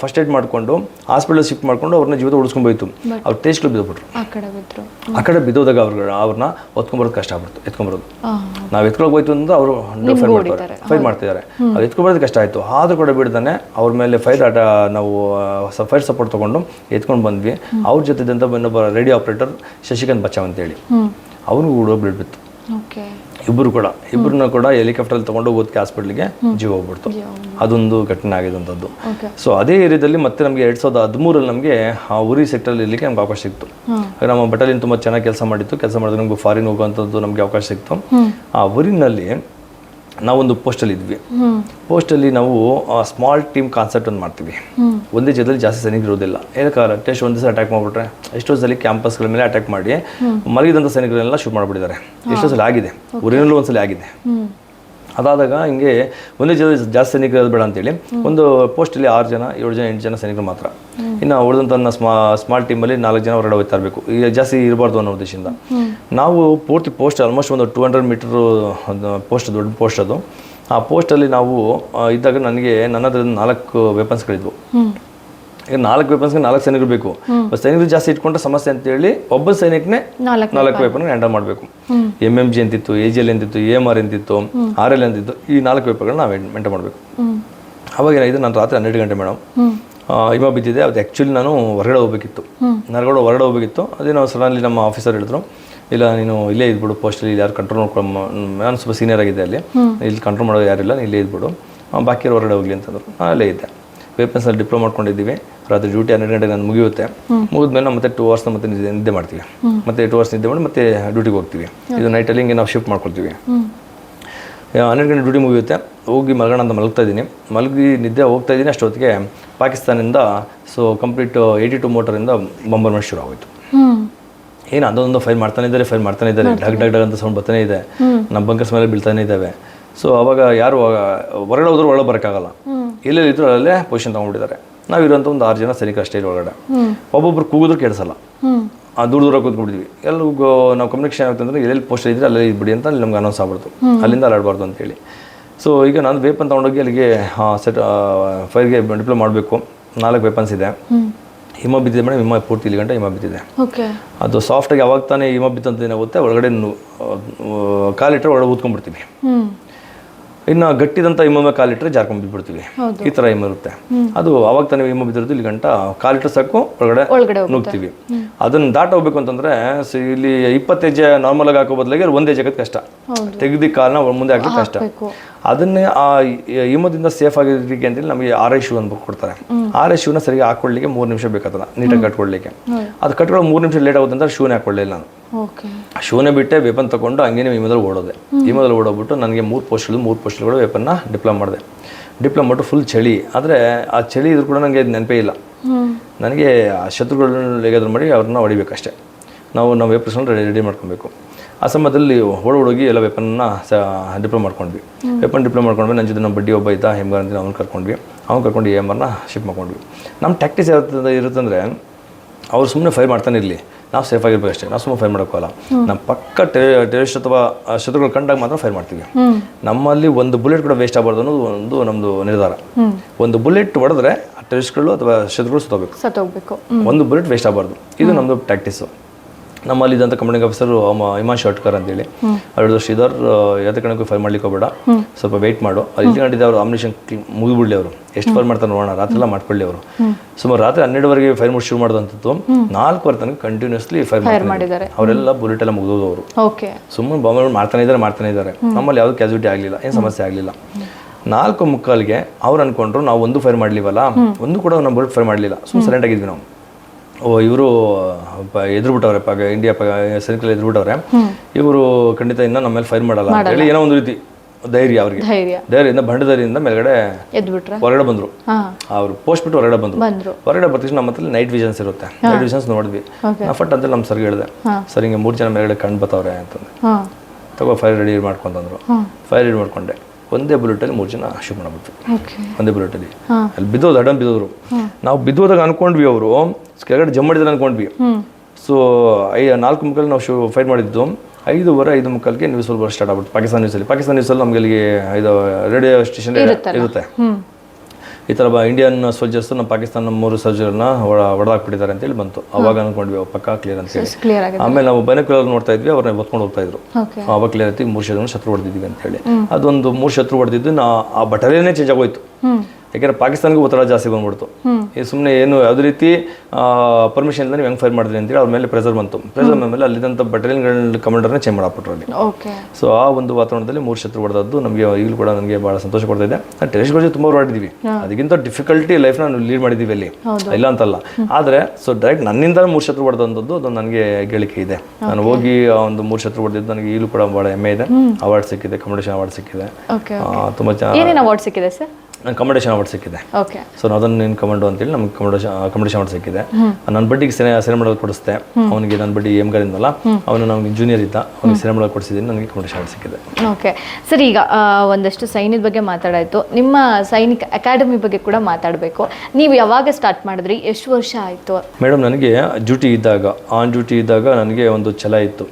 ಫಸ್ಟ್ ಏಡ್ ಮಾಡಿಕೊಂಡು ಹಾಸ್ಪಿಟಲ್ ಶಿಫ್ಟ್ ಮಾಡ್ಕೊಂಡು ಅವ್ರನ್ನ ಜೀವಿತ ಉಳಿಸ್ಕೊಂಡ್ಬೋಯ್ತು ಅವ್ರು ಟೇಸ್ಟ್ಗಳು ಬಿದ್ದೋಗ್ಬಿಟ್ರು. ಆ ಕಡೆ ಬಿದ್ದೋದಾಗ ಅವ್ರ ಅವ್ರನ್ನ ಹೊತ್ಕೊಂಬರೋದು ಕಷ್ಟ ಆಗ್ಬಿಡ್ತು ಎತ್ಕೊಂಬರೋದು. ನಾವು ಎತ್ಕೊಳಕ್ ಹೋಯ್ತು ಅಂದ್ರೆ ಅವರು ಫೈರ್ ಮಾಡ್ತಾರೆ. ಫೈರ್ ಮಾಡ್ತಿದ್ದಾರೆ. ಅದು ಎತ್ಕೊಂಬರೋದು ಕಷ್ಟ ಆಯಿತು. ಆದ್ರೂ ಕೂಡ ಬಿಡ್ದಾನೆ ಅವ್ರ ಮೇಲೆ ಫೈರ್ ಆಟ ನಾವು ಫೈರ್ ಸಪೋರ್ಟ್ ತೊಗೊಂಡು ಎತ್ಕೊಂಡು ಬಂದ್ವಿ. ಅವ್ರ ಜೊತೆ ಇನ್ನೊಬ್ಬ ರೇಡಿಯೋ ಆಪ್ರೇಟರ್ ಶಶಿಕಾಂತ್ ಬಚಾವ್ ಅಂತೇಳಿ. ಹೇಳಿ ಅವನಿಗೂ ಕೂಡ ಬ್ಲಡ್ ಬಿತ್ತು. ಓಕೆ ಇಬ್ಬರು ಕೂಡ. ಇಬ್ಬರನ್ನ ಕೂಡ ಹೆಲಿಕಾಪ್ಟರ್ ತಗೊಂಡು ಹೋಗೋದಕ್ಕೆ ಹಾಸ್ಪಿಟ್ಲಿಗೆ ಜೀವ ಹೋಗ್ಬಿಡ್ತು. ಅದೊಂದು ಘಟನೆ ಆಗಿದಂಥದ್ದು. ಸೊ ಅದೇ ಏರಿಯಾದಲ್ಲಿ ಮತ್ತೆ ನಮಗೆ ಎರಡ್ ಸಾವಿರದ ಹದಿಮೂರಲ್ಲಿ ನಮಗೆ ಆ ಉರಿ ಸೆಕ್ಟರ್ ಇರಲಿಕ್ಕೆ ನಮ್ಗೆ ಅವಕಾಶ ಸಿಕ್ತು. ನಮ್ಮ ಬಟಾಲಿಯನ್ ತುಂಬಾ ಚೆನ್ನಾಗಿ ಕೆಲಸ ಮಾಡಿತ್ತು. ಕೆಲಸ ಮಾಡಿದ್ರೆ ನಮ್ಗೆ ಫಾರಿನ್ ಹೋಗುವಂಥದ್ದು ನಮಗೆ ಅವಕಾಶ ಸಿಕ್ತು. ಆ ಊರಿನಲ್ಲಿ ನಾವೊಂದು ಪೋಸ್ಟಲ್ಲಿ ಇದ್ವಿ. ಪೋಸ್ಟಲ್ಲಿ ನಾವು ಸ್ಮಾಲ್ ಟೀಮ್ ಕಾನ್ಸೆಪ್ಟ್ ಒಂದು ಮಾಡ್ತೀವಿ ಒಂದೇ ಜಾಗದಲ್ಲಿ ಜಾಸ್ತಿ ಸೈನಿಕರು ಇರೋದಿಲ್ಲ ಏನಕ್ಕೆ ಟೆಸ್ಟ್ ಒಂದು ದಿವಸ ಅಟ್ಯಾಕ್ ಮಾಡಿಬಿಟ್ರೆ ಎಷ್ಟೋ ಸಲ ಕ್ಯಾಂಪಸ್ಗಳ ಮೇಲೆ ಅಟ್ಯಾಕ್ ಮಾಡಿ ಮಲಗಿದಂಥ ಸೈನಿಕರನ್ನೆಲ್ಲ ಶೂಟ್ ಮಾಡಿಬಿಟ್ಟಿದ್ದಾರೆ. ಎಷ್ಟೋ ಸಲ ಆಗಿದೆ. ಊರಿನಲ್ಲೂ ಒಂದ್ಸಲ ಆಗಿದೆ. ಅದಾದಾಗ ಹಿಂಗೆ ಒಂದೇ ಜನ ಜಾಸ್ತಿ ಸೈನಿಕರು ಬೇಡ ಅಂತೇಳಿ ಒಂದು ಪೋಸ್ಟಲ್ಲಿ ಆರು ಜನ ಏಳು ಜನ ಎಂಟು ಜನ ಸೈನಿಕರು ಮಾತ್ರ. ಇನ್ನು ಉಳಿದಂಥ ಸ್ಮಾ ಸ್ಮಾಲ್ ಟೀಮಲ್ಲಿ ನಾಲ್ಕು ಜನ ಹೊರಗಡೆ ಹೋಗ್ತಾ ಇರಬೇಕು. ಈಗ ಜಾಸ್ತಿ ಇರಬಾರ್ದು ಅನ್ನೋ ಉದ್ದೇಶದಿಂದ. ನಾವು ಪೂರ್ತಿ ಪೋಸ್ಟ್ ಆಲ್ಮೋಸ್ಟ್ ಒಂದು ಟೂ ಹಂಡ್ರೆಡ್ ಮೀಟರ್ ಪೋಸ್ಟ್ ದೊಡ್ಡ ಪೋಸ್ಟ್ ಅದು. ಆ ಪೋಸ್ಟಲ್ಲಿ ನಾವು ಇದ್ದಾಗ ನನಗೆ ನನ್ನ ಹತ್ರ ನಾಲ್ಕು ವೆಪನ್ಸ್ಗಳಿದ್ವು ಈಗ ನಾಲ್ಕು ವೆಪನ್ಸ್ಗೆ ನಾಲ್ಕು ಸೈನಿಕರು ಬೇಕು. ಸೈನಿಕರು ಜಾಸ್ತಿ ಇಟ್ಕೊಂಡ್ರೆ ಸಮಸ್ಯೆ ಅಂತ ಹೇಳಿ ಒಬ್ಬ ಸೈನಿಕನೇ ನಾಲ್ಕು ವೆಪನ್ ಹ್ಯಾಂಡಲ್ ಮಾಡಬೇಕು. ಎಂ ಎಂ ಎಂ ಜಿ ಅಂತಿತ್ತು ಎ ಜಿ ಎಲ್ ಎಂತಿತ್ತು ಎ ಎಂ ಆರ್ ಎಂತಿತ್ತು ಆರ್ ಎಲ್ ಎಂತಿತ್ತು ಈ ನಾಲ್ಕು ವೆಪನ್ಗಳನ್ನ ನಾವು ಮೇಂಟೈನ್ ಮಾಡಬೇಕು. ಅವಾಗ ಏನಾಯಿತು ನಾನು ರಾತ್ರಿ ಹನ್ನೆರಡು ಗಂಟೆ ಮೇಡಮ್ ಹ್ಮ್. ಬಿದ್ದಿದೆ ಅದು ಆ್ಯಕ್ಚುಲಿ ನಾನು ಹೊರಗಡೆ ಹೋಗ್ಬೇಕಿತ್ತು. ಹೊರಗಡೆ ಹೊರಗಡೆ ಹೋಗ್ಬೇಕಿತ್ತು. ಅದೇ ನಾವು ಸಡನ್ಲಿ ನಮ್ಮ ಆಫೀಸರ್ ಹೇಳಿದ್ರು ಇಲ್ಲ ನೀನು ಇಲ್ಲೇ ಇದ್ಬಿಡು ಪೋಸ್ಟಲ್ಲಿ ಯಾರು ಕಂಟ್ರೋಲ್ ನೋಡ್ಕೊಂಡು ನಾನು ಸ್ವಲ್ಪ ಸೀನಿಯರ್ ಆಗಿದೆ ಅಲ್ಲಿ. ಇಲ್ಲಿ ಕಂಟ್ರೋಲ್ ಮಾಡೋದು ಯಾರಿಲ್ಲ ನೀನು ಇಲ್ಲೇ ಇದ್ಬಿಡು. ಬಾಕಿ ಹೊರಗಡೆ ಹೋಗ್ಲಿ ಅಂತಂದ್ರು ನಾನು ಅಲ್ಲೇ ಇದ್ದೆ. ವೆಪನ್ಸಲ್ಲಿ ಡಿಪ್ಲೊಮಾ ಮಾಡ್ಕೊಂಡಿದ್ದೀವಿ. ರಾತ್ರಿ ಡ್ಯೂಟಿ ಹನ್ನೆರಡು ಗಂಟೆಗೆ ನಾನು ಮುಗಿಯುತ್ತೆ. ಮುಗಿದ್ಮೇಲೆ ನಾವು ಮತ್ತೆ ಟೂ ಅವರ್ಸ್ ಮತ್ತೆ ನಿದ್ದೆ ನಿದ್ದೆ ಮಾಡ್ತೀವಿ. ಮತ್ತೆ ಟೂ ಅವರ್ಸ್ ನಿದ್ದೆ ಮಾಡಿ ಮತ್ತೆ ಡ್ಯೂಟಿಗೆ ಹೋಗ್ತೀವಿ. ಇದು ನೈಟಲ್ಲಿ ಹಿಂಗೆ ನಾವು ಶಿಫ್ಟ್ ಮಾಡ್ಕೊಳ್ತೀವಿ. ಹನ್ನೆರಡು ಗಂಟೆ ಡ್ಯೂಟಿ ಮುಗಿಯುತ್ತೆ. ಹೋಗಿ ಮಲಗೋಣ ಅಂತ ಮಲಗ್ತಾ ಇದ್ದೀನಿ. ಮಲಗಿ ನಿದ್ದೆ ಹೋಗ್ತಾ ಇದ್ದೀನಿ. ಅಷ್ಟೊತ್ತಿಗೆ ಪಾಕಿಸ್ತಾನದಿಂದ ಸೊ ಕಂಪ್ಲೀಟ್ ಏಯ್ಟಿ ಟು ಮೋಟರಿಂದ ಬಂಬರ್ಮೆಂಟ್ ಶುರು ಆಗೋಯ್ತು. ಏನು ಅದೊಂದು ಫೈಲ್ ಮಾಡ್ತಾನೆ ಇದ್ದಾರೆ ಫೈಲ್ ಮಾಡ್ತಾನೆ ಇದ್ದಾರೆ. ಡಗ್ ಡಗ್ ಡಗ್ ಅಂತ ಸೌಂಡ್ ಬರ್ತಾನೆ ಇದೆ. ನಮ್ಮ ಬಂಕರ್ಸ್ ಮೇಲೆ ಬೀಳ್ತಾನೆ ಇದ್ದಾವೆ. ಸೊ ಅವಾಗ ಯಾರು ಹೊರಗಡೆ ಹೋದ್ರು ಒಳಗೆ ಬರೋಕ್ಕಾಗಲ್ಲ. ಎಲ್ಲೆಲ್ಲಿದ್ರು ಅಲ್ಲೇ ಪೊಸಿಷನ್ ತೊಗೊಂಡ್ಬಿಟ್ಟಿದ್ದಾರೆ. ನಾವಿರೋಂಥ ಒಂದು ಆರು ಜನ ಸೈನಿಕ ಅಷ್ಟೇ ಇಲ್ಲಿ ಒಳಗಡೆ ಒಬ್ಬೊಬ್ರು ಕೂಗಿದ್ರು ಕೇಳಿಸಲ್ಲ ಆ ದೂರ ದೂರ ಕೂತ್ಕೊಂಡಿದ್ವಿ ಎಲ್ಲರಿಗೂ ನಾವು ಕಮ್ಯುನಿಕೇಶನ್ ಆಗ್ತಂದ್ರೆ ಎಲ್ಲೆಲ್ಲಿ ಪೋಸ್ಟ್ ಇದ್ರೆ ಅಲ್ಲೇ ಇದ್ಬಿಡಿ ಅಂತ ಅಲ್ಲಿ ನಮ್ಗೆ ಅನೌನ್ಸ್ ಆಗ್ಬಿಡ್ತು ಅಲ್ಲಿಂದ ಅಲ್ಲಾಡಬಾರ್ದು ಅಂತೇಳಿ. ಸೊ ಈಗ ನಾನು ವೇಪನ್ ತೊಗೊಂಡೋಗಿ ಅಲ್ಲಿಗೆ ಸೆಟ್ ಫೈರ್ಗೆ ಡಿಪ್ಲೋ ಮಾಡಬೇಕು. ನಾಲ್ಕು ವೆಪನ್ಸ್ ಇದೆ. ಹ್ಮ್. ಬಿದ್ದಿದೆ ಮೇಡಮ್ ಹಿಮ ಪೂರ್ತಿ ಇಲ್ಲಿ ಗಂಟೆ ಹಿಮ ಬಿದ್ದಿದೆ. ಓಕೆ. ಅದು ಸಾಫ್ಟಾಗಿ ಯಾವಾಗ ತಾನೇ ಹಿಮ ಬಿತ್ತಂತ ಏನಾಗುತ್ತೆ ಒಳಗಡೆ ಕಾಲಿಟ್ರೆ ಒಳಗೆ ಊದ್ಕೊಂಡ್ಬಿಡ್ತೀವಿ. ಇನ್ನು ಗಟ್ಟಿದಂಥ ಹಿಮ ಮೇಲೆ ಕಾಲಿಟ್ರೆ ಜಾರ್ಕೊಂಡು ಬಿದ್ಬಿಡ್ತೀವಿ. ಈ ಥರ ಹಿಮ ಇರುತ್ತೆ. ಅದು ಅವಾಗ ತಾನೇ ಹಿಮ ಬಿದ್ದಿರೋದು ಇಲ್ಲಿ ಗಂಟ ಕಾಲಿಟ್ರೆ ಸಾಕು ಒಳಗಡೆ ನುಗ್ತೀವಿ ಅದನ್ನ ದಾಟ ಹೋಗ್ಬೇಕು ಅಂತಂದ್ರೆ ಸೊ ಇಲ್ಲಿ ಇಪ್ಪತ್ತು ಹೆಜ್ಜೆ ನಾರ್ಮಲ್ ಆಗಿ ಹಾಕೋ ಬದಲಾಗಿ ಒಂದೇ ಜಗತ್ ಕಷ್ಟ. ತೆಗೆದಿ ಕಾಲನ್ನ ಮುಂದೆ ಹಾಕಿ ಕಷ್ಟ. ಅದನ್ನೇ ಆ ಹಿಮದಿಂದ ಸೇಫ್ ಆಗಿರೋದಕ್ಕೆ ಅಂತೇಳಿ ನಮಗೆ ಆರ್ ಐ ಶೂ ಅಂತ ಕೊಡ್ತಾರೆ. ಆರ್ ಐ ಶೂನ ಸರಿಯಾಗಿ ಹಾಕೊಳ್ಳಿಕ್ಕೆ ಮೂರು ನಿಮಿಷ ಬೇಕಾಗ್ತದೆ ನೀಟಾಗಿ ಕಟ್ಕೊಳ್ಳಿಕ್ಕೆ ಅದು ಕಟ್ಕೊಳ್ಳೋ ಮೂರು ನಿಮಿಷ ಲೇಟ್ ಆಗುತ್ತೆ ಅಂತ ಶೂನೇ ಹಾಕೊಳ್ಳಿಲ್ಲ ನಾನು. ಶೂನೇ ಬಿಟ್ಟೆ ವೆಪನ್ ತಗೊಂಡು ಹಂಗೇನೆ ವಿಮದಲ್ಲಿ ಓಡೋದೆ. ವಿಮದಲ್ಲಿ ಓಡೋಗ್ಬಿಟ್ಟು ನನಗೆ ಮೂರು ಪೋಸ್ಟ್ಗಳು ಮೂರು ಪೋಸ್ಟ್ಗಳು ವೆಪನ್ನ ಡಿಪ್ಲೊಮ್ ಮಾಡಿದೆ. ಡಿಪ್ಲೊಮ್ ಮಾಡಿಟ್ಟು ಫುಲ್ ಚಳಿ. ಆದರೆ ಆ ಚಳಿ ಇದ್ರೂ ಕೂಡ ನನಗೆ ನೆನಪೇ ಇಲ್ಲ. ನನಗೆ ಆ ಶತ್ರುಗಳನ್ನ ಹೇಗಾದ್ರೂ ಮಾಡಿ ಅವ್ರನ್ನ ಹೊಡಿಬೇಕಷ್ಟೇ. ನಾವು ನಾವು ವೆಪನ್ಸ್ಗಳನ್ನ ರೆಡಿ ರೆಡಿ ಮಾಡ್ಕೊಬೇಕು. ಆ ಸಮಯದಲ್ಲಿ ಹೊಡ ಹುಡುಗಿ ಎಲ್ಲ ವೆಪನ್ನ ಸ ಡಿಪ್ಲೊ ಮಾಡ್ಕೊಂಡ್ವಿ. ವೆಪನ್ ಡಿಪ್ಲೊ ಮಾಡ್ಕೊಂಡ್ವಿ. ನನ್ನ ಜೊತೆ ನಮ್ಮ ಬಡ್ಡಿ ಒಬ್ಬ ಇದ್ದ ಹೆಮ್ಗಾರ್ ಅಂತ ಅವ್ನು ಕರ್ಕೊಂಡ್ವಿ. ಅವ್ನು ಕರ್ಕೊಂಡು ಎ ಎಂ ಆರ್ನ ಶಿಫ್ಟ್ ಮಾಡ್ಕೊಂಡ್ವಿ. ನಮ್ಮ ಟ್ಯಾಕ್ಟಿಸ್ ಇರುತ್ತೆ ಇರುತ್ತಂದರೆ ಅವ್ರು ಸುಮ್ಮನೆ ಫೈರ್ ಮಾಡ್ತಾನೆ ಇರಲಿ. ನಾವು ಸೇಫ್ ಆಗಿರ್ಬೇಕು ಅಷ್ಟೇ. ನಾವು ಸುಮ್ಮನೆ ಫೈರ್ ಮಾಡೋಕ್ಕಲ್ಲ ನಮ್ಮ ಪಕ್ಕ ಟೆರಿಸ್ಟ್ ಅಥವಾ ಶತ್ರುಗಳು ಕಂಡಾಗ ಮಾತ್ರ ಫೈರ್ ಮಾಡ್ತೀವಿ. ನಮ್ಮಲ್ಲಿ ಒಂದು ಬುಲೆಟ್ ಕೂಡ ವೇಸ್ಟ್ ಆಗಬಾರ್ದು ಅನ್ನೋದು ಒಂದು ನಮ್ಮದು ನಿರ್ಧಾರ. ಒಂದು ಬುಲೆಟ್ ಹೊಡೆದ್ರೆ ಟೆರಿಸ್ಟ್ಗಳು ಅಥವಾ ಶತ್ರುಗಳು ಸತ್ತೋಗ್ಬೇಕು. ಸತ್ತೋಗ್ಬೇಕು. ಒಂದು ಬುಲೆಟ್ ವೇಸ್ಟ್ ಆಗಬಾರ್ದು. ಇದು ನಮ್ಮದು ಪ್ರಾಕ್ಟೀಸು ನಮ್ಮಲ್ಲಿ ಇದ್ದಂಥ ಕಮಾಂಡಿಂಗ್ ಆಫೀಸರು ಅಂತ ಹೇಳಿ ಅಂತೇಳಿ. ಅವ್ರದ್ದು ಶ್ರೀಧರ್ ಯಾವುದೇ ಕಣಕ್ಕೂ ಫೈರ್ ಮಾಡ್ಲಿಕ್ಕೆ ಹೋಗಬೇಡ. ಸ್ವಲ್ಪ ವೆಯ್ಟ್ ಮಾಡು. ಅಲ್ಲಿ ಇಟ್ಕೊಂಡಿದ್ದೆ ಅವರು ಆಮ್ನೇಷನ್ ಮುಗಿಬಿಡ್ಲಿ ಅವರು. ಎಷ್ಟು ಫೈರ್ ಮಾಡ್ತಾರೆ ನೋಡೋಣ ರಾತ್ರಿ ಎಲ್ಲ ಮಾಡ್ಕೊಳ್ಳಿ ಅವರು. ಸುಮಾರು ರಾತ್ರಿ ಹನ್ನೆರಡುವರೆಗೆ ಫೈರ್ ಮಾಡಿ ಶುರು ಮಾಡಿದಂಥದ್ದು ನಾಲ್ಕುವರೆ ತನಕ ಕಂಟಿನ್ಯೂಸ್ಲಿ ಫೈರ್ ಮಾಡಿದ್ದಾರೆ. ಅವರೆಲ್ಲ ಬುಲೆಟ್ ಎಲ್ಲ ಮುಗಿದೋದು ಅವರು. ಓಕೆ. ಸುಮ್ಮನೆ ಬಾಂಬ್ ಮಾಡ್ತಾನೆ ಇದ್ದಾರೆ ಮಾಡ್ತಾನೆ ಇದ್ದಾರೆ. ನಮ್ಮಲ್ಲಿ ಯಾವುದು ಕ್ಯಾಸುಲಿಟಿ ಆಗಲಿಲ್ಲ ಏನು ಸಮಸ್ಯೆ ಆಗಲಿಲ್ಲ. ನಾಲ್ಕು ಮುಕ್ಕಾಲಿಗೆ ಅವ್ರು ಅನ್ಕೊಂಡ್ರು ನಾವು ಒಂದು ಫೈರ್ ಮಾಡ್ಲಿವಲ್ಲ. ಒಂದು ಕೂಡ ನಮ್ಮ ಬುಲೆಟ್ ಫೈರ್ ಮಾಡಲಿಲ್ಲ. ಸುಮ್ಮನೆ ಸೈಲೆಂಟ್ ಆಗಿದ್ವಿ ನಾವು. ಓ ಇವರು ಎದುರು ಬಿಟ್ಟವ್ರೆ ಪಾಗ ಇಂಡಿಯಾ ಪಾಗ ಸೈನಿಕರು ಎದುರು ಬಿಟ್ಟವ್ರೆ ಇವರು ಖಂಡಿತ ಇನ್ನ ನಮ್ಮ ಮೇಲೆ ಫೈರ್ ಮಾಡಲ್ಲ ಅಂತ ಹೇಳಿ ಏನೋ ಒಂದು ರೀತಿ ಧೈರ್ಯ ಅವ್ರಿಗೆ. ಬಂಡ ಧೈರ್ಯದಿಂದ ಮೇಲ್ಗಡೆ ಹೊರಗಡೆ ಬಂದ್ರು. ಅವ್ರು ಪೋಸ್ಟ್ ಬಿಟ್ಟು ಹೊರಗಡೆ ಬಂದ್ರು. ಹೊರಗಡೆ ಬರ್ತೀವಿ ನಮ್ಮ ಮತ್ತೆ ನೈಟ್ ವಿಷನ್ಸ್ ಇರುತ್ತೆ. ನೈಟ್ ವಿಷನ್ಸ್ ನೋಡಿದ್ವಿ. ನಾ ಫಟ್ ಅಂತ ನಮ್ಮ ಸರ್ಗೆ ಹೇಳಿದೆ. ಸರ್ ಹಿಂಗೆ ಮೂರು ಜನ ಮೇಲ್ಗಡೆ ಕಣ್ ಬತ್ತವ್ರೆ ಅಂತಂದ್ರೆ ತಗೋ ಫೈರ್ ರೆಡಿ ಮಾಡ್ಕೊಂತಂದ್ರು ಫೈರ್ ರೆಡಿ ಮಾಡ್ಕೊಂಡೆ. ಒಂದೇ ಬುಲೆಟಲ್ಲಿ ಮೂರು ಜನ ಶೂಟ್ ಮಾಡ್ಬಿಟ್ವಿ. ಒಂದೇ ಬುಲೆಟಲ್ಲಿ ಅಲ್ಲಿ. ಬಿದ್ದೋದು ಅಡಮ್ ಬಿದ್ದೋದ್ರು. ನಾವು ಬಿದ್ದೋದಾಗ ಅನ್ಕೊಂಡ್ವಿ ಅವರು ಕೆಳಗಡೆ ಜಮ್ ಮಾಡಿದ್ರೆ ಅನ್ಕೊಂಡ್ವಿ. ಸೊ ಐ ನಾಲ್ಕು ಮುಕ್ಕಲ್ಲಿ ನಾವು ಶೋ ಫೈಟ್ ಮಾಡಿದ್ದು. ಐದೂವರೆ ಐದು ಮುಕ್ಕಲ್ಗೆ ನ್ಯೂಸ್ ಬರೋ ಸ್ಟಾರ್ಟ್ ಆಗ್ಬಿಟ್ಟು ಪಾಕಿಸ್ತಾನ ನ್ಯೂಸಲ್ಲಿ ಪಾಕಿಸ್ತಾನ ನ್ಯೂಸಲ್ಲಿ ನಮಗೆ ಅಲ್ಲಿಗೆ ಇದು ರೇಡಿಯೋ ಸ್ಟೇಷನ್ ಇರುತ್ತೆ. ಈ ಥರ ಬಾ ಇಂಡಿಯನ್ ಸೋಲ್ಜರ್ಸ್ ನಮ್ಮ ಪಾಕಿಸ್ತಾನ ಮೂರು ಸೋಲ್ಜರ್ನ ಹೊಡೆದಾಕ್ಬಿಟ್ಟಿದ್ದಾರೆ ಅಂತೇಳಿ ಬಂತು. ಅವಾಗ ಅನ್ಕೊಂಡ್ವಿ ಪಕ್ಕ ಕ್ಲಿಯರ್ ಅಂತ ಹೇಳಿ. ಆಮೇಲೆ ನಾವು ಬೈನಕ್ಯುಲರ್ ನೋಡ್ತಾ ಇದ್ವಿ ಅವ್ರನ್ನ ಒತ್ಕೊಂಡು ಹೋಗ್ತಾ ಇದ್ರು. ಅವಾಗ ಕ್ಲಿಯರ್ ಆಯ್ತು ಮೂರು ಶತ್ರು ಶತ್ರು ಹೊಡೆದಿದ್ವಿ ಅಂತ ಹೇಳಿ. ಅದೊಂದು ಮೂರು ಶತ್ರು ಹೊಡೆದಿದ್ದು ನಾ ಆ ಬಟರೇನೇ ಚೇಂಜ್ ಆಗೋಯ್ತು. ಯಾಕೆಂದ್ರೆ ಪಾಕಿಸ್ತಾನಗೂ ಒತ್ತಡ ಜಾಸ್ತಿ ಬಂದ್ಬಿಡ್ತು. ಈ ಸುಮ್ಮನೆ ಏನು ಯಾವುದೇ ರೀತಿ ಪರ್ಮಿಷನ್ ಇಲ್ಲದೆ ನೀವು ಹೆಂಗೆ ಫೈರ್ ಮಾಡಿದ್ರಿ ಅಂತೇಳಿ ಅವ್ರ ಮೇಲೆ ಪ್ರೆಸರ್ ಬಂತು ಪ್ರೆಸರ್ ಮೇಲೆ ಅಲ್ಲಿದ್ದಂಥ ಬಟಾಲಿಯನ್ಗಳ ಕಮಾಂಡರ್ನೇ ಚೇಂಜ್ ಮಾಡಿಬಿಟ್ರು ಅಲ್ಲಿ. ಸೊ ಆ ಒಂದು ವಾತಾವರಣದಲ್ಲಿ ಮೂರು ಶತ್ರು ಹೊಡೆದದ್ದು ನಮಗೆ ಈಗಲೂ ಕೂಡ ನನಗೆ ಭಾಳ ಸಂತೋಷ ಕೊಡ್ತಾ ಇದೆ. ನಾನು ಟೆರೆಸ್ಟ್ ಬಗ್ಗೆ ತುಂಬ ಹೊರಡಿದ್ವಿ. ಅದಕ್ಕಿಂತ ಡಿಫಿಕಲ್ಟಿ ಲೈಫ್ನ ನಾವು ಲೀಡ್ ಮಾಡಿದ್ದೀವಿ ಅಲ್ಲಿ. ಇಲ್ಲ ಅಂತಲ್ಲ. ಆದರೆ ಸೊ ಡೈರೆಕ್ಟ್ ನನ್ನಿಂದ ಮೂರು ಶತ್ರು ಹೊಡೆದಂಥದ್ದು ಅದು ನನಗೆ ಗಳಿಕೆ ಇದೆ. ನಾನು ಹೋಗಿ ಆ ಒಂದು ಮೂರು ಶತ್ರು ಹೊಡೆದಿದ್ದು ನನಗೆ ಈಗಲೂ ಕೂಡ ಭಾಳ ಹೆಮ್ಮೆ ಇದೆ. ಅವಾರ್ಡ್ ಸಿಕ್ಕಿದೆ ಕಾಂಪಿಟೇಷನ್ ಅವಾರ್ಡ್ ಸಿಕ್ಕಿದೆ. ತುಂಬ ಚೆನ್ನಾಗಿ ಅವಾರ್ಡ್ ಸಿಕ್ಕಿದೆ ಸರ್ ನಂಗೆ ಕಮಂಡೇಷನ್ ಅವಾರ್ಡ್ ಸಿಕ್ಕಿದೆ. ಓಕೆ ಸೊ ಅದನ್ನು ನೀನು ಕಮಾಂಡೋ ಅಂತೇಳಿ ನಮ್ಗೆ ಕಮಿಟೇಷನ್ ಕಮಂಡೇಷನ್ ಅವಾರ್ಡ್ ಸಿಕ್ಕಿದೆ. ನನ್ನ ಬಡ್ಡಿಗೆ ಸೆನೆ ಸಿನಿಮಾ ಕೊಡಿಸ್ದೆ. ಅವನಿಗೆ ನನ್ನ ಬಡ್ಡಿ ಎಂ ಗಾರಿಂದಲ್ಲ ಅವನು ನಮಗೆ ಜೂನಿಯರ್ ಇದ್ದ ಅವ್ನಿಗೆ ಸಿನಿಮಾ ಕೊಡಿಸಿದ್ದೀನಿ ನನಗೆ ಕಮಂಡೇಷನ್ ಅವಾರ್ಡ್ ಸಿಕ್ಕಿದೆ. ಓಕೆ ಸರ್ ಈಗ ಒಂದಷ್ಟು ಸೈನ್ಯದ ಬಗ್ಗೆ ಮಾತಾಡಾಯಿತು. ನಿಮ್ಮ ಸೈನಿಕ ಅಕಾಡೆಮಿ ಬಗ್ಗೆ ಕೂಡ ಮಾತಾಡಬೇಕು. ನೀವು ಯಾವಾಗ ಸ್ಟಾರ್ಟ್ ಮಾಡಿದ್ರಿ? ಎಷ್ಟು ವರ್ಷ ಆಯಿತು? ಮೇಡಮ್ ನನಗೆ ಡ್ಯೂಟಿ ಇದ್ದಾಗ ಆನ್ ಡ್ಯೂಟಿ ಇದ್ದಾಗ ನನಗೆ ಒಂದು ಛಲ ಇತ್ತು.